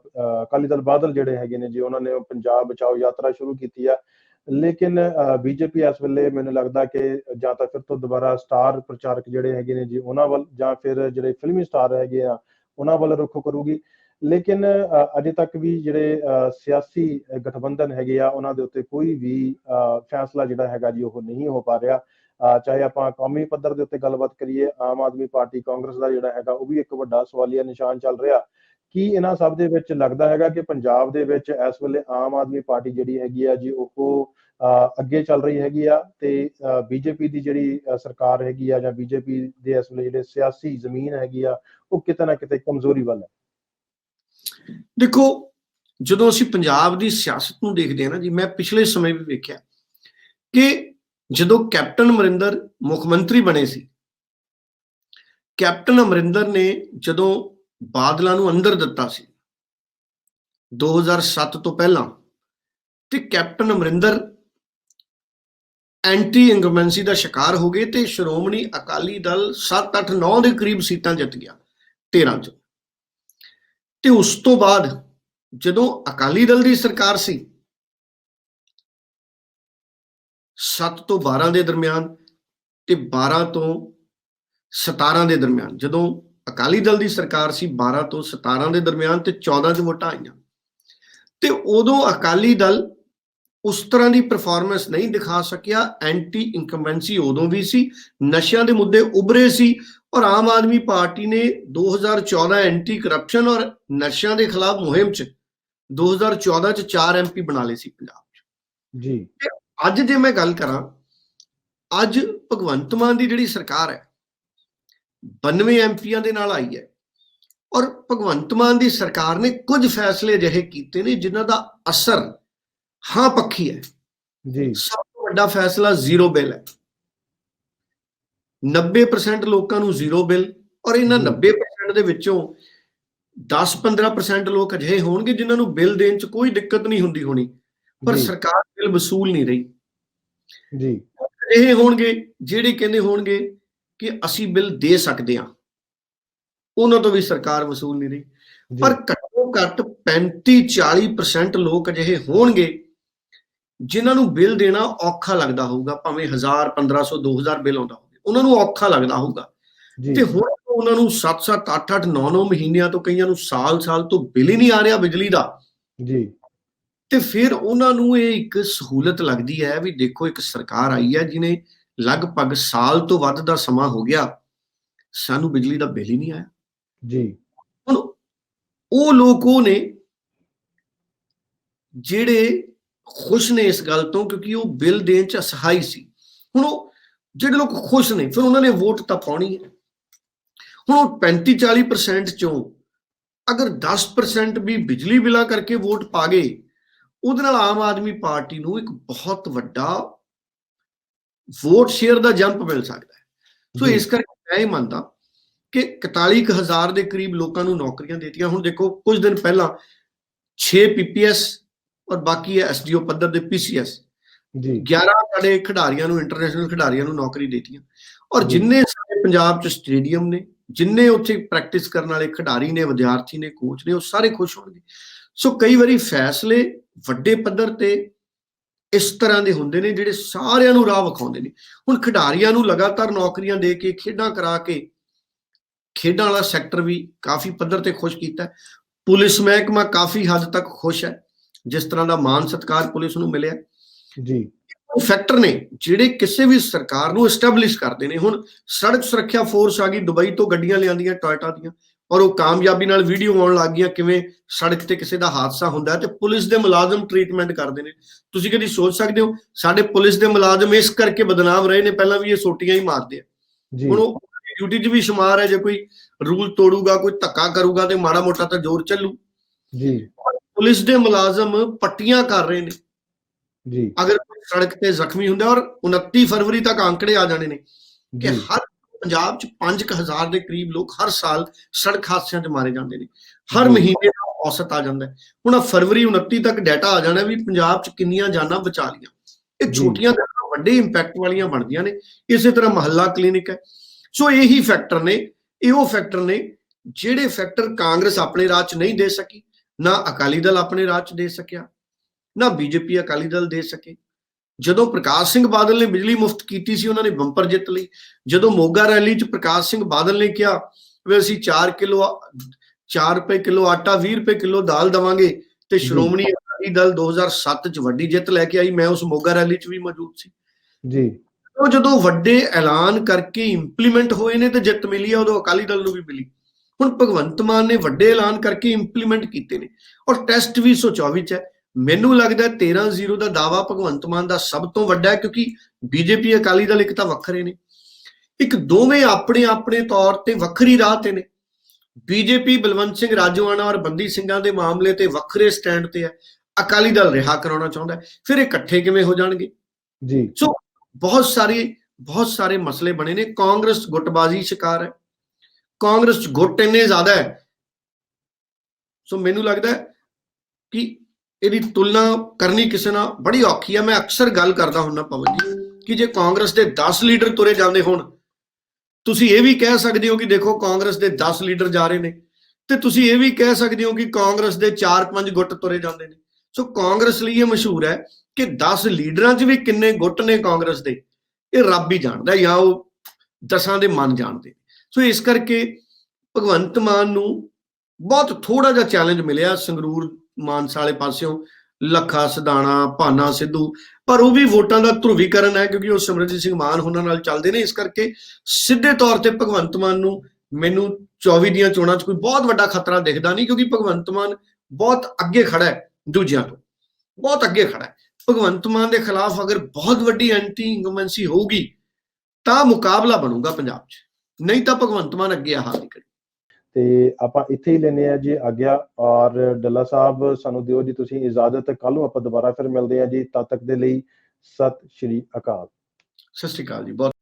Speaker 1: ਅਕਾਲੀ ਦਲ ਬਾਦਲ ਜਿਹੜੇ ਹੈਗੇ ਨੇ ਜੀ ਉਹਨਾਂ ਨੇ ਪੰਜਾਬ ਬਚਾਓ ਯਾਤਰਾ ਸ਼ੁਰੂ ਕੀਤੀ ਆ। ਲੇਕਿਨ ਬੀਜੇਪੀ ਇਸ ਵੇਲੇ ਮੈਨੂੰ ਲੱਗਦਾ ਕਿ ਜਾਂ ਤਾਂ ਫਿਰ ਤੋਂ ਦੁਬਾਰਾ ਸਟਾਰ ਪ੍ਰਚਾਰਕ ਜਿਹੜੇ ਹੈਗੇ ਨੇ ਜੀ ਉਹਨਾਂ ਵੱਲ ਜਾਂ ਫਿਰ ਜਿਹੜੇ ਫਿਲਮੀ ਸਟਾਰ ਹੈਗੇ ਆ ਉਹਨਾਂ ਵੱਲ ਰੁਖ ਕਰੂਗੀ। ਲੇਕਿਨ ਅਜੇ ਤੱਕ ਵੀ ਜਿਹੜੇ ਅ, ਸਿਆਸੀ ਗਠਬੰਧਨ ਹੈਗੇ ਆ ਉਹਨਾਂ ਦੇ ਉੱਤੇ ਕੋਈ ਵੀ ਅ, ਫੈਸਲਾ ਜਿਹੜਾ ਹੈਗਾ ਜੀ ਉਹ ਨਹੀਂ ਹੋ ਪਾ ਰਿਹਾ। ਅ, ਚਾਹੇ ਆਪਾਂ ਕੌਮੀ ਪੱਧਰ ਦੇ ਉੱਤੇ ਗੱਲਬਾਤ ਕਰੀਏ ਆਮ ਆਦਮੀ ਪਾਰਟੀ ਕਾਂਗਰਸ ਦਾ ਜਿਹੜਾ ਹੈਗਾ ਉਹ ਵੀ ਇੱਕ ਵੱਡਾ ਸਵਾਲੀਆ ਨਿਸ਼ਾਨ ਚੱਲ ਰਿਹਾ। ਕੀ ਇਹਨਾਂ ਸਭ ਦੇ ਵਿੱਚ ਲੱਗਦਾ ਹੈਗਾ ਕਿ ਪੰਜਾਬ ਦੇ ਵਿੱਚ ਇਸ ਵੇਲੇ ਆਮ ਆਦਮੀ ਪਾਰਟੀ ਜਿਹੜੀ ਹੈਗੀ ਆ ਜੀ ਉਹ ਅ, ਅੱਗੇ ਚੱਲ ਰਹੀ ਹੈਗੀ ਆ ਤੇ ਬੀਜੇਪੀ ਦੀ ਜਿਹੜੀ ਸਰਕਾਰ ਹੈਗੀ ਆ ਜਾਂ ਬੀਜੇਪੀ ਦੇ ਇਸ ਵੇਲੇ ਜਿਹੜੇ ਸਿਆਸੀ ਜ਼ਮੀਨ ਹੈਗੀ ਆ ਉਹ ਕਿਤੇ ਨਾ ਕਿਤੇ ਕਮਜ਼ੋਰੀ ਵੱਲ ਹੈ।
Speaker 2: ਦੇਖੋ ਜਦੋਂ ਅਸੀਂ ਪੰਜਾਬ ਦੀ ਸਿਆਸਤ ਨੂੰ ਦੇਖਦੇ ਹਾਂ ਨਾ ਜੀ ਮੈਂ ਪਿਛਲੇ ਸਮੇਂ ਵੀ ਵੇਖਿਆ ਕਿ ਜਦੋਂ ਕੈਪਟਨ ਅਮਰਿੰਦਰ ਮੁੱਖ ਮੰਤਰੀ ਬਣੇ ਸੀ ਕੈਪਟਨ ਅਮਰਿੰਦਰ ਨੇ ਜਦੋਂ ਬਾਦਲਾਂ ਨੂੰ ਅੰਦਰ ਦਿੱਤਾ ਸੀ। 2007 ਤੋਂ ਪਹਿਲਾਂ ਤੇ ਕੈਪਟਨ ਅਮਰਿੰਦਰ ਐਂਟੀ ਇੰਕਮਬੈਂਸੀ ਦਾ ਸ਼ਿਕਾਰ ਹੋ ਗਏ ਤੇ ਸ਼੍ਰੋਮਣੀ ਅਕਾਲੀ ਦਲ 7 8 9 ਦੇ ਕਰੀਬ ਸੀਟਾਂ ਜਿੱਤ ਗਿਆ 13 ਚ। ਤੇ ਉਸ ਤੋਂ ਬਾਅਦ ਜਦੋਂ ਅਕਾਲੀ ਦਲ ਦੀ ਸਰਕਾਰ ਸੀ 7 ਤੋਂ 12 ਦੇ ਦਰਮਿਆਨ ਤੇ 12 ਤੋਂ 17 ਦੇ ਦਰਮਿਆਨ ਜਦੋਂ ਅਕਾਲੀ ਦਲ ਦੀ ਸਰਕਾਰ ਸੀ 12 ਤੋਂ 17 ਦੇ ਦਰਮਿਆਨ ਤੇ 14 ਚ ਵੋਟਾਂ ਆਈਆਂ। ਤੇ ਉਦੋਂ ਅਕਾਲੀ ਦਲ ਉਸ ਤਰ੍ਹਾਂ ਦੀ ਪਰਫਾਰਮੈਂਸ ਨਹੀਂ ਦਿਖਾ ਸਕਿਆ ਐਂਟੀ ਇਨਕੰਬੈਂਸੀ ਉਦੋਂ ਵੀ ਸੀ ਨਸ਼ਿਆਂ ਦੇ ਮੁੱਦੇ ਉੱਭਰੇ ਸੀ ਔਰ ਆਮ ਆਦਮੀ ਪਾਰਟੀ ਨੇ 2014 ਐਂਟੀ ਕਰਪਸ਼ਨ ਔਰ ਨਸ਼ਿਆਂ ਦੇ ਖਿਲਾਫ ਮੁਹਿੰਮ 'ਚ 2014 'ਚ 4 ਐਮਪੀ ਬਣਾ ਲਏ ਸੀ ਪੰਜਾਬ 'ਚ।
Speaker 1: ਜੀ।
Speaker 2: ਅੱਜ ਜੇ ਮੈਂ ਗੱਲ ਕਰਾਂ ਅੱਜ ਭਗਵੰਤ ਮਾਨ ਦੀ ਜਿਹੜੀ ਸਰਕਾਰ ਹੈ 92 ਐਮਪੀਆਂ ਦੇ ਨਾਲ ਆਈ ਹੈ। ਔਰ ਭਗਵੰਤ ਮਾਨ ਦੀ ਸਰਕਾਰ ਨੇ ਕੁਝ ਫੈਸਲੇ ਅਜਿਹੇ ਕੀਤੇ ਨੇ ਜਿਨ੍ਹਾਂ ਦਾ ਅਸਰ ਹਾਂ ਪੱਖੀ ਹੈ।
Speaker 1: ਜੀ।
Speaker 2: ਸਭ ਤੋਂ ਵੱਡਾ ਫੈਸਲਾ ਜ਼ੀਰੋ ਬਿੱਲ ਹੈ। 90% ਲੋਕਾਂ ਨੂੰ ਜ਼ੀਰੋ ਬਿੱਲ ਔਰ ਇਹਨਾਂ
Speaker 1: ਜੀ।
Speaker 2: 90% ਦੇ ਵਿੱਚੋਂ 10-15% ਲੋਕ ਅਜਿਹੇ ਹੋਣਗੇ ਜਿਨ੍ਹਾਂ ਨੂੰ ਬਿੱਲ ਦੇਣ 'ਚ ਕੋਈ ਦਿੱਕਤ ਨਹੀਂ ਹੁੰਦੀ ਹੋਣੀ। ਪਰ ਸਰਕਾਰ ਬਿੱਲ ਵਸੂਲ ਨਹੀਂ ਰਹੀ।
Speaker 1: ਜੀ।
Speaker 2: ਇਹ ਹੋਣਗੇ ਜਿਹੜੇ ਕਹਿੰਦੇ ਹੋਣਗੇ ਕਿ ਅਸੀਂ ਬਿੱਲ ਦੇ ਸਕਦੇ ਹਾਂ। ਉਹਨਾਂ ਤੋਂ ਵੀ ਸਰਕਾਰ ਵਸੂਲ ਨਹੀਂ ਰਹੀ। ਪਰ ਘੱਟੋ ਘੱਟ 35 40% ਲੋਕ ਅਜਿਹੇ ਹੋਣਗੇ ਜਿਨ੍ਹਾਂ ਨੂੰ ਬਿੱਲ ਦੇਣਾ ਔਖਾ ਲੱਗਦਾ ਹੋਊਗਾ ਭਾਵੇਂ 1000 1500 2000 ਬਿੱਲ ਆਉਂਦਾ ਹੋਵੇ। ਉਹਨਾਂ ਨੂੰ ਔਖਾ ਲੱਗਦਾ ਹੋਊਗਾ। ਤੇ ਹੁਣ ਉਹਨਾਂ ਨੂੰ 7-7 8-8 9-9 ਮਹੀਨਿਆਂ ਤੋਂ ਕਈਆਂ ਨੂੰ ਸਾਲ-ਸਾਲ ਤੋਂ ਬਿੱਲ ਹੀ ਨਹੀਂ ਆ ਰਿਹਾ ਬਿਜਲੀ ਦਾ।
Speaker 1: ਜੀ।
Speaker 2: ਤੇ ਫਿਰ ਉਹਨਾਂ ਨੂੰ ਇਹ ਇੱਕ ਸਹੂਲਤ ਲੱਗਦੀ ਹੈ ਵੀ ਦੇਖੋ ਇੱਕ ਸਰਕਾਰ ਆਈ ਹੈ ਜਿਨੇ ਲਗਭਗ ਸਾਲ ਤੋਂ ਵੱਧ ਦਾ ਸਮਾਂ ਹੋ ਗਿਆ ਸਾਨੂੰ ਬਿਜਲੀ ਦਾ ਬਿੱਲ ਹੀ ਨਹੀਂ ਆਇਆ।
Speaker 1: ਜੀ।
Speaker 2: ਹੁਣ ਉਹ ਲੋਕ ਉਹ ਨੇ ਜਿਹੜੇ ਖੁਸ਼ ਨੇ ਇਸ ਗੱਲ ਤੋਂ ਕਿਉਂਕਿ ਉਹ ਬਿੱਲ ਦੇਣ ਚ ਅਸਹਾਈ ਸੀ। ਹੁਣ ਉਹ ਜਿਹੜੇ ਲੋਕ ਖੁਸ਼ ਨੇ ਫਿਰ ਉਹਨਾਂ ਨੇ ਵੋਟ ਤਾਂ ਪਾਉਣੀ ਹੈ। ਹੁਣ ਉਹ 35 40% ਚੋਂ ਅਗਰ 10% ਵੀ ਬਿਜਲੀ ਬਿਲਾਂ ਕਰਕੇ ਵੋਟ ਪਾ ਗਏ ਉਹਦੇ ਨਾਲ ਆਮ ਆਦਮੀ ਪਾਰਟੀ ਨੂੰ ਇੱਕ ਬਹੁਤ ਵੱਡਾ ਵੋਟ ਸ਼ੇਅਰ ਦਾ ਜੰਪ ਮਿਲ ਸਕਦਾ ਹੈ। ਸੋ ਇਸ ਕਰਕੇ ਮੈਂ ਇਹ ਮੰਨਦਾ ਕਿ 41000 ਦੇ ਕਰੀਬ ਲੋਕਾਂ ਨੂੰ ਨੌਕਰੀਆਂ ਦਿੱਤੀਆਂ। ਹੁਣ ਦੇਖੋ ਕੁਝ ਦਿਨ ਪਹਿਲਾਂ 6 ਪੀਪੀਐਸ ਔਰ ਬਾਕੀ ਹੈ ਐਸਡੀਓ ਪੱਧਰ ਦੇ ਪੀਸੀਐਸ
Speaker 1: ਜੀ।
Speaker 2: 11 ਸਾਡੇ ਖਿਡਾਰੀਆਂ ਨੂੰ ਇੰਟਰਨੈਸ਼ਨਲ ਖਿਡਾਰੀਆਂ ਨੂੰ ਨੌਕਰੀ ਦਿੱਤੀਆਂ। ਔਰ। ਜਿੰਨੇ ਸਾਡੇ ਪੰਜਾਬ ਚ ਸਟੇਡੀਅਮ ਨੇ ਜਿੰਨੇ ਉੱਥੇ ਪ੍ਰੈਕਟਿਸ ਕਰਨ ਵਾਲੇ ਖਿਡਾਰੀ ਨੇ ਵਿਦਿਆਰਥੀ ਨੇ ਕੋਚ ਨੇ ਉਹ ਸਾਰੇ ਖੁਸ਼ ਹੋਣਗੇ। ਸੋ ਕਈ ਵਾਰੀ ਫੈਸਲੇ ਵੱਡੇ ਪੱਧਰ ਤੇ ਇਸ ਤਰ੍ਹਾਂ ਦੇ ਹੁੰਦੇ ਨੇ ਜਿਹੜੇ ਸਾਰਿਆਂ ਨੂੰ ਰਾਹ ਵਿਖਾਉਂਦੇ ਨੇ। ਹੁਣ ਖਿਡਾਰੀਆਂ ਨੂੰ ਲਗਾਤਾਰ ਨੌਕਰੀਆਂ ਦੇ ਕੇ ਖੇਡਾਂ ਕਰਾ ਕੇ ਖੇਡਾਂ ਵਾਲਾ ਸੈਕਟਰ ਵੀ ਕਾਫੀ ਪੱਧਰ ਤੇ ਖੁਸ਼ ਕੀਤਾ। ਪੁਲਿਸ ਮਹਿਕਮਾ ਕਾਫੀ ਹੱਦ ਤੱਕ ਖੁਸ਼ ਹੈ ਜਿਸ ਤਰ੍ਹਾਂ ਦਾ ਮਾਨ ਸਤਕਾਰ ਪੁਲਿਸ ਨੂੰ ਮਿਲਿਆ
Speaker 1: ਜੀ।
Speaker 2: ਉਹ ਫੈਕਟਰ ਨੇ ਜਿਹੜੇ ਕਿਸੇ ਵੀ ਸਰਕਾਰ ਨੂੰ ਐਸਟੈਬਲਿਸ਼ ਕਰਦੇ ਨੇ ਹੁਣ ਸੜਕ ਸੁਰੱਖਿਆ ਫੋਰਸ ਆ ਗਈ ਦੁਬਈ ਤੋਂ ਗੱਡੀਆਂ ਲਿਆਂਦੀਆਂ ਟੋਇਟਾ ਦੀਆਂ। ਔਰ ਉਹ ਕਾਮਯਾਬੀ ਨਾਲ ਵੀਡੀਓ ਆਉਣ ਲੱਗ ਗਈਆਂ ਕਿਵੇਂ ਸੜਕ ਤੇ ਕਿਸੇ ਦਾ ਹਾਦਸਾ ਹੁੰਦਾ ਤੇ ਪੁਲਿਸ ਦੇ ਮੁਲਾਜ਼ਮ ਟ੍ਰੀਟਮੈਂਟ ਕਰਦੇ ਨੇ। ਤੁਸੀਂ ਕਦੀ ਸੋਚ ਸਕਦੇ ਹੋ ਸਾਡੇ ਪੁਲਿਸ ਦੇ ਮੁਲਾਜ਼ਮ ਇਸ ਕਰਕੇ ਬਦਨਾਮ ਰਹੇ ਨੇ ਪਹਿਲਾਂ ਵੀ ਇਹ ਸੋਟੀਆਂ ਹੀ ਮਾਰਦੇ ਆ। ਹੁਣ ਉਹ ਡਿਊਟੀ 'ਚ ਵੀ ਸ਼ੁਮਾਰ ਹੈ ਜੇ ਕੋਈ ਰੂਲ ਤੋੜੂਗਾ ਕੋਈ ਧੱਕਾ ਕਰੂਗਾ ਤੇ ਮਾੜਾ ਮੋਟਾ ਤਾਂ ਜ਼ੋਰ ਚੱਲੂ।
Speaker 1: ਜੀ।
Speaker 2: ਪੁਲਿਸ ਦੇ ਮੁਲਾਜ਼ਮ ਪੱਟੀਆਂ ਕਰ ਰਹੇ ਨੇ।
Speaker 1: ਜੀ।
Speaker 2: ਅਗਰ ਸੜਕ ਤੇ ਜ਼ਖਮੀ ਹੁੰਦਾ ਔਰ 29 ਫਰਵਰੀ ਤੱਕ ਆંકੜੇ ਆ ਜਾਣੇ ਨੇ ਕਿ ਹਰ ਪੰਜਾਬ ਚ 5000 ਦੇ ਕਰੀਬ ਲੋਕ ਹਰ ਸਾਲ ਸੜਕ ਹਾਦਸਿਆਂ 'ਚ ਮਾਰੇ ਜਾਂਦੇ ਨੇ ਹਰ। ਮਹੀਨੇ ਦਾ ਔਸਤ ਆ ਜਾਂਦਾ। ਹੁਣ ਆਹ ਫਰਵਰੀ 29 ਤੱਕ ਡਾਟਾ ਆ ਜਾਣਾ ਵੀ ਪੰਜਾਬ ਚ ਕਿੰਨੀਆਂ ਜਾਨਾਂ ਬਚਾ ਲੀਆਂ ਇਹ। ਛੋਟੀਆਂ ਗੱਲਾਂ ਵੱਡੇ ਇੰਪੈਕਟ ਵਾਲੀਆਂ ਬਣਦੀਆਂ ਨੇ ਇਸੇ ਤਰ੍ਹਾਂ ਮਹੱਲਾ ਕਲੀਨਿਕ ਹੈ ਸੋ ਇਹੀ ਫੈਕਟਰ ਨੇ ਇਹ ਉਹ ਫੈਕਟਰ ਨੇ ਜਿਹੜੇ ਫੈਕਟਰ ਕਾਂਗਰਸ ਆਪਣੇ ਰਾਜ ਚ ਨਹੀਂ ਦੇ ਸਕੀ ਨਾ ਅਕਾਲੀ ਦਲ ਆਪਣੇ ਰਾਜ ਚ ਦੇ ਸਕਿਆ ਨਾ ਬੀਜੇਪੀ ਅਕਾਲੀ ਦਲ ਦੇ ਸਕੇ ਜਦੋਂ ਪ੍ਰਕਾਸ਼ ਸਿੰਘ ਬਾਦਲ ਨੇ ਬਿਜਲੀ ਮੁਫਤ ਕੀਤੀ ਸੀ ਉਹਨਾਂ ਨੇ ਬੰਪਰ ਜਿੱਤ ਲਈ। ਜਦੋਂ ਮੋਗਾ ਰੈਲੀ 'ਚ ਪ੍ਰਕਾਸ਼ ਸਿੰਘ ਬਾਦਲ ਨੇ ਕਿਹਾ ਵੀ ਅਸੀਂ 4 ਕਿਲੋ 4 ਰੁਪਏ ਕਿਲੋ ਆਟਾ 20 ਰੁਪਏ ਕਿਲੋ ਦਾਲ ਦਵਾਂਗੇ ਤੇ। ਸ਼੍ਰੋਮਣੀ ਅਕਾਲੀ ਦਲ 2007 'ਚ ਵੱਡੀ ਜਿੱਤ ਲੈ ਕੇ ਆਈ। ਮੈਂ ਉਸ ਮੋਗਾ ਰੈਲੀ 'ਚ ਵੀ ਮੌਜੂਦ ਸੀ।
Speaker 1: ਜੀ।
Speaker 2: ਉਹ ਜਦੋਂ ਵੱਡੇ ਐਲਾਨ ਕਰਕੇ ਇੰਪਲੀਮੈਂਟ ਹੋਏ ਨੇ ਤੇ ਜਿੱਤ ਮਿਲੀ ਆ ਉਦੋਂ ਅਕਾਲੀ ਦਲ ਨੂੰ ਵੀ ਮਿਲੀ। ਹੁਣ ਭਗਵੰਤ ਮਾਨ ਨੇ ਵੱਡੇ ਐਲਾਨ ਕਰਕੇ ਇੰਪਲੀਮੈਂਟ ਕੀਤੇ ਨੇ। ਔਰ ਟੈਸਟ ਵੀ 124 ਚ ਹੈ। ਮੈਨੂੰ ਲੱਗਦਾ ਹੈ 13-0 ਦਾ ਦਾਵਾ ਭਗਵੰਤ ਮਾਨ ਦਾ ਸਭ ਤੋਂ ਵੱਡਾ ਹੈ ਕਿਉਂਕਿ ਬੀਜੇਪੀ ਅਕਾਲੀ ਦਲ ਇੱਕ ਤਾਂ ਵੱਖਰੇ ਨੇ। ਇੱਕ ਦੋਵੇਂ ਆਪਣੇ ਆਪਣੇ ਤੌਰ ਤੇ ਵੱਖਰੀ ਰਾਹ ਤੇ ਨੇ। ਬੀਜੇਪੀ ਬਲਵੰਤ ਸਿੰਘ ਰਾਜੋਆਣਾ ਔਰ ਬੰਦੀ ਸਿੰਘਾਂ ਦੇ ਮਾਮਲੇ ਤੇ ਵੱਖਰੇ ਸਟੈਂਡ ਤੇ ਹੈ। ਅਕਾਲੀ ਦਲ ਰਿਹਾ ਕਰਾਉਣਾ ਚਾਹੁੰਦਾ ਹੈ। ਫਿਰ ਇਕੱਠੇ ਕਿਵੇਂ ਹੋ ਜਾਣਗੇ?
Speaker 1: ਜੀ।
Speaker 2: ਬਹੁਤ ਸਾਰੇ ਬਹੁਤ ਸਾਰੇ ਮਸਲੇ ਬਣੇ ਨੇ। ਕਾਂਗਰਸ ਗੁੱਟਬਾਜ਼ੀ ਸ਼ਿਕਾਰ ਹੈ। ਕਾਂਗਰਸ 'ਚ ਗੁੱਟ ਇੰਨੇ ਜ਼ਿਆਦਾ ਹੈ। ਸੋ ਮੈਨੂੰ ਲੱਗਦਾ ਕਿ ਇਹਦੀ ਤੁਲਨਾ ਕਰਨੀ ਕਿਸੇ ਨਾਲ ਬੜੀ ਔਖੀ ਹੈ ਮੈਂ ਅਕਸਰ ਗੱਲ ਕਰਦਾ ਹੁੰਦਾ ਪਵਨ ਜੀ ਕਿ ਜੇ ਕਾਂਗਰਸ ਦੇ 10 ਲੀਡਰ ਤੁਰੇ ਜਾਂਦੇ ਹੋਣ, ਤੁਸੀਂ ਇਹ ਵੀ ਕਹਿ ਸਕਦੇ ਹੋ ਕਿ ਦੇਖੋ ਕਾਂਗਰਸ ਦੇ 10 ਲੀਡਰ ਜਾ ਰਹੇ ਨੇ ਤੇ ਤੁਸੀਂ ਇਹ ਵੀ ਕਹਿ ਸਕਦੇ ਹੋ ਕਿ ਕਾਂਗਰਸ ਦੇ 4-5 ਗੁੱਟ ਤੁਰੇ ਜਾਂਦੇ ਨੇ। ਸੋ ਕਾਂਗਰਸ ਲਈ ਇਹ ਮਸ਼ਹੂਰ ਹੈ ਕਿ 10 ਲੀਡਰਾਂ 'ਚ ਵੀ ਕਿੰਨੇ ਗੁੱਟ ਨੇ ਕਾਂਗਰਸ ਦੇ, ਇਹ ਰੱਬ ਹੀ ਜਾਣਦਾ ਜਾਂ ਉਹ ਦਸਾਂ ਦੇ ਮਨ ਜਾਣਦੇ ਸੋ ਇਸ ਕਰਕੇ ਭਗਵੰਤ ਮਾਨ ਨੂੰ ਬਹੁਤ ਥੋੜਾ ਜਿਹਾ ਚੈਲੰਜ ਮਿਲਿਆ ਸੰਗਰੂਰ ਮਾਨਸਾ ਵਾਲੇ ਪਾਸਿਓਂ ਲੱਖਾ, ਸਦਾਣਾ, ਭਾਨਾ, ਸਿੱਧੂ, ਪਰ ਉਹ ਵੀ ਵੋਟਾਂ ਦਾ ਧਰੁਵੀਕਰਨ ਹੈ ਕਿਉਂਕਿ ਉਹ ਸਿਮਰਨਜੀਤ ਸਿੰਘ ਮਾਨ ਉਹਨਾਂ ਨਾਲ ਚੱਲਦੇ ਨੇ। ਇਸ ਕਰਕੇ ਸਿੱਧੇ ਤੌਰ ਤੇ ਭਗਵੰਤ ਮਾਨ ਨੂੰ ਮੈਨੂੰ 24 ਦੀਆਂ ਚੋਣਾਂ 'ਚ ਕੋਈ ਬਹੁਤ ਵੱਡਾ ਖਤਰਾ ਦਿਖਦਾ ਨਹੀਂ ਕਿਉਂਕਿ ਭਗਵੰਤ ਮਾਨ ਬਹੁਤ ਅੱਗੇ ਖੜਾ ਹੈ ਦੂਜਿਆਂ ਤੋਂ। ਬਹੁਤ ਅੱਗੇ ਖੜਾ ਹੈ। ਭਗਵੰਤ ਮਾਨ ਦੇ ਖਿਲਾਫ ਅਗਰ ਬਹੁਤ ਵੱਡੀ ਐਂਟੀ ਇੰਗਮੈਂਸੀ ਹੋਊਗੀ ਤਾਂ ਮੁਕਾਬਲਾ ਬਣੂਗਾ ਪੰਜਾਬ 'ਚ। ਨਹੀਂ ਤਾਂ ਭਗਵੰਤ ਮਾਨ ਅੱਗੇ ਆ ਹਾਲ ਨਹੀਂ
Speaker 1: ਤੇ ਆਪਾਂ ਇੱਥੇ ਹੀ ਲੈਨੇ ਆ ਜੀ ਆਗਿਆ ਔਰ ਡੱਲਾ ਸਾਹਿਬ, ਸਾਨੂੰ ਦਿਓ ਜੀ ਤੁਸੀਂ ਇਜਾਜ਼ਤ ਕੱਲ ਨੂੰ ਆਪਾਂ ਦੁਬਾਰਾ ਫਿਰ ਮਿਲਦੇ ਆ ਜੀ, ਤਦ ਤੱਕ ਦੇ ਲਈ ਸਤਿ ਸ਼੍ਰੀ ਅਕਾਲ।
Speaker 2: ਸਤਿ ਸ਼੍ਰੀ ਅਕਾਲ ਜੀ, ਬਹੁਤ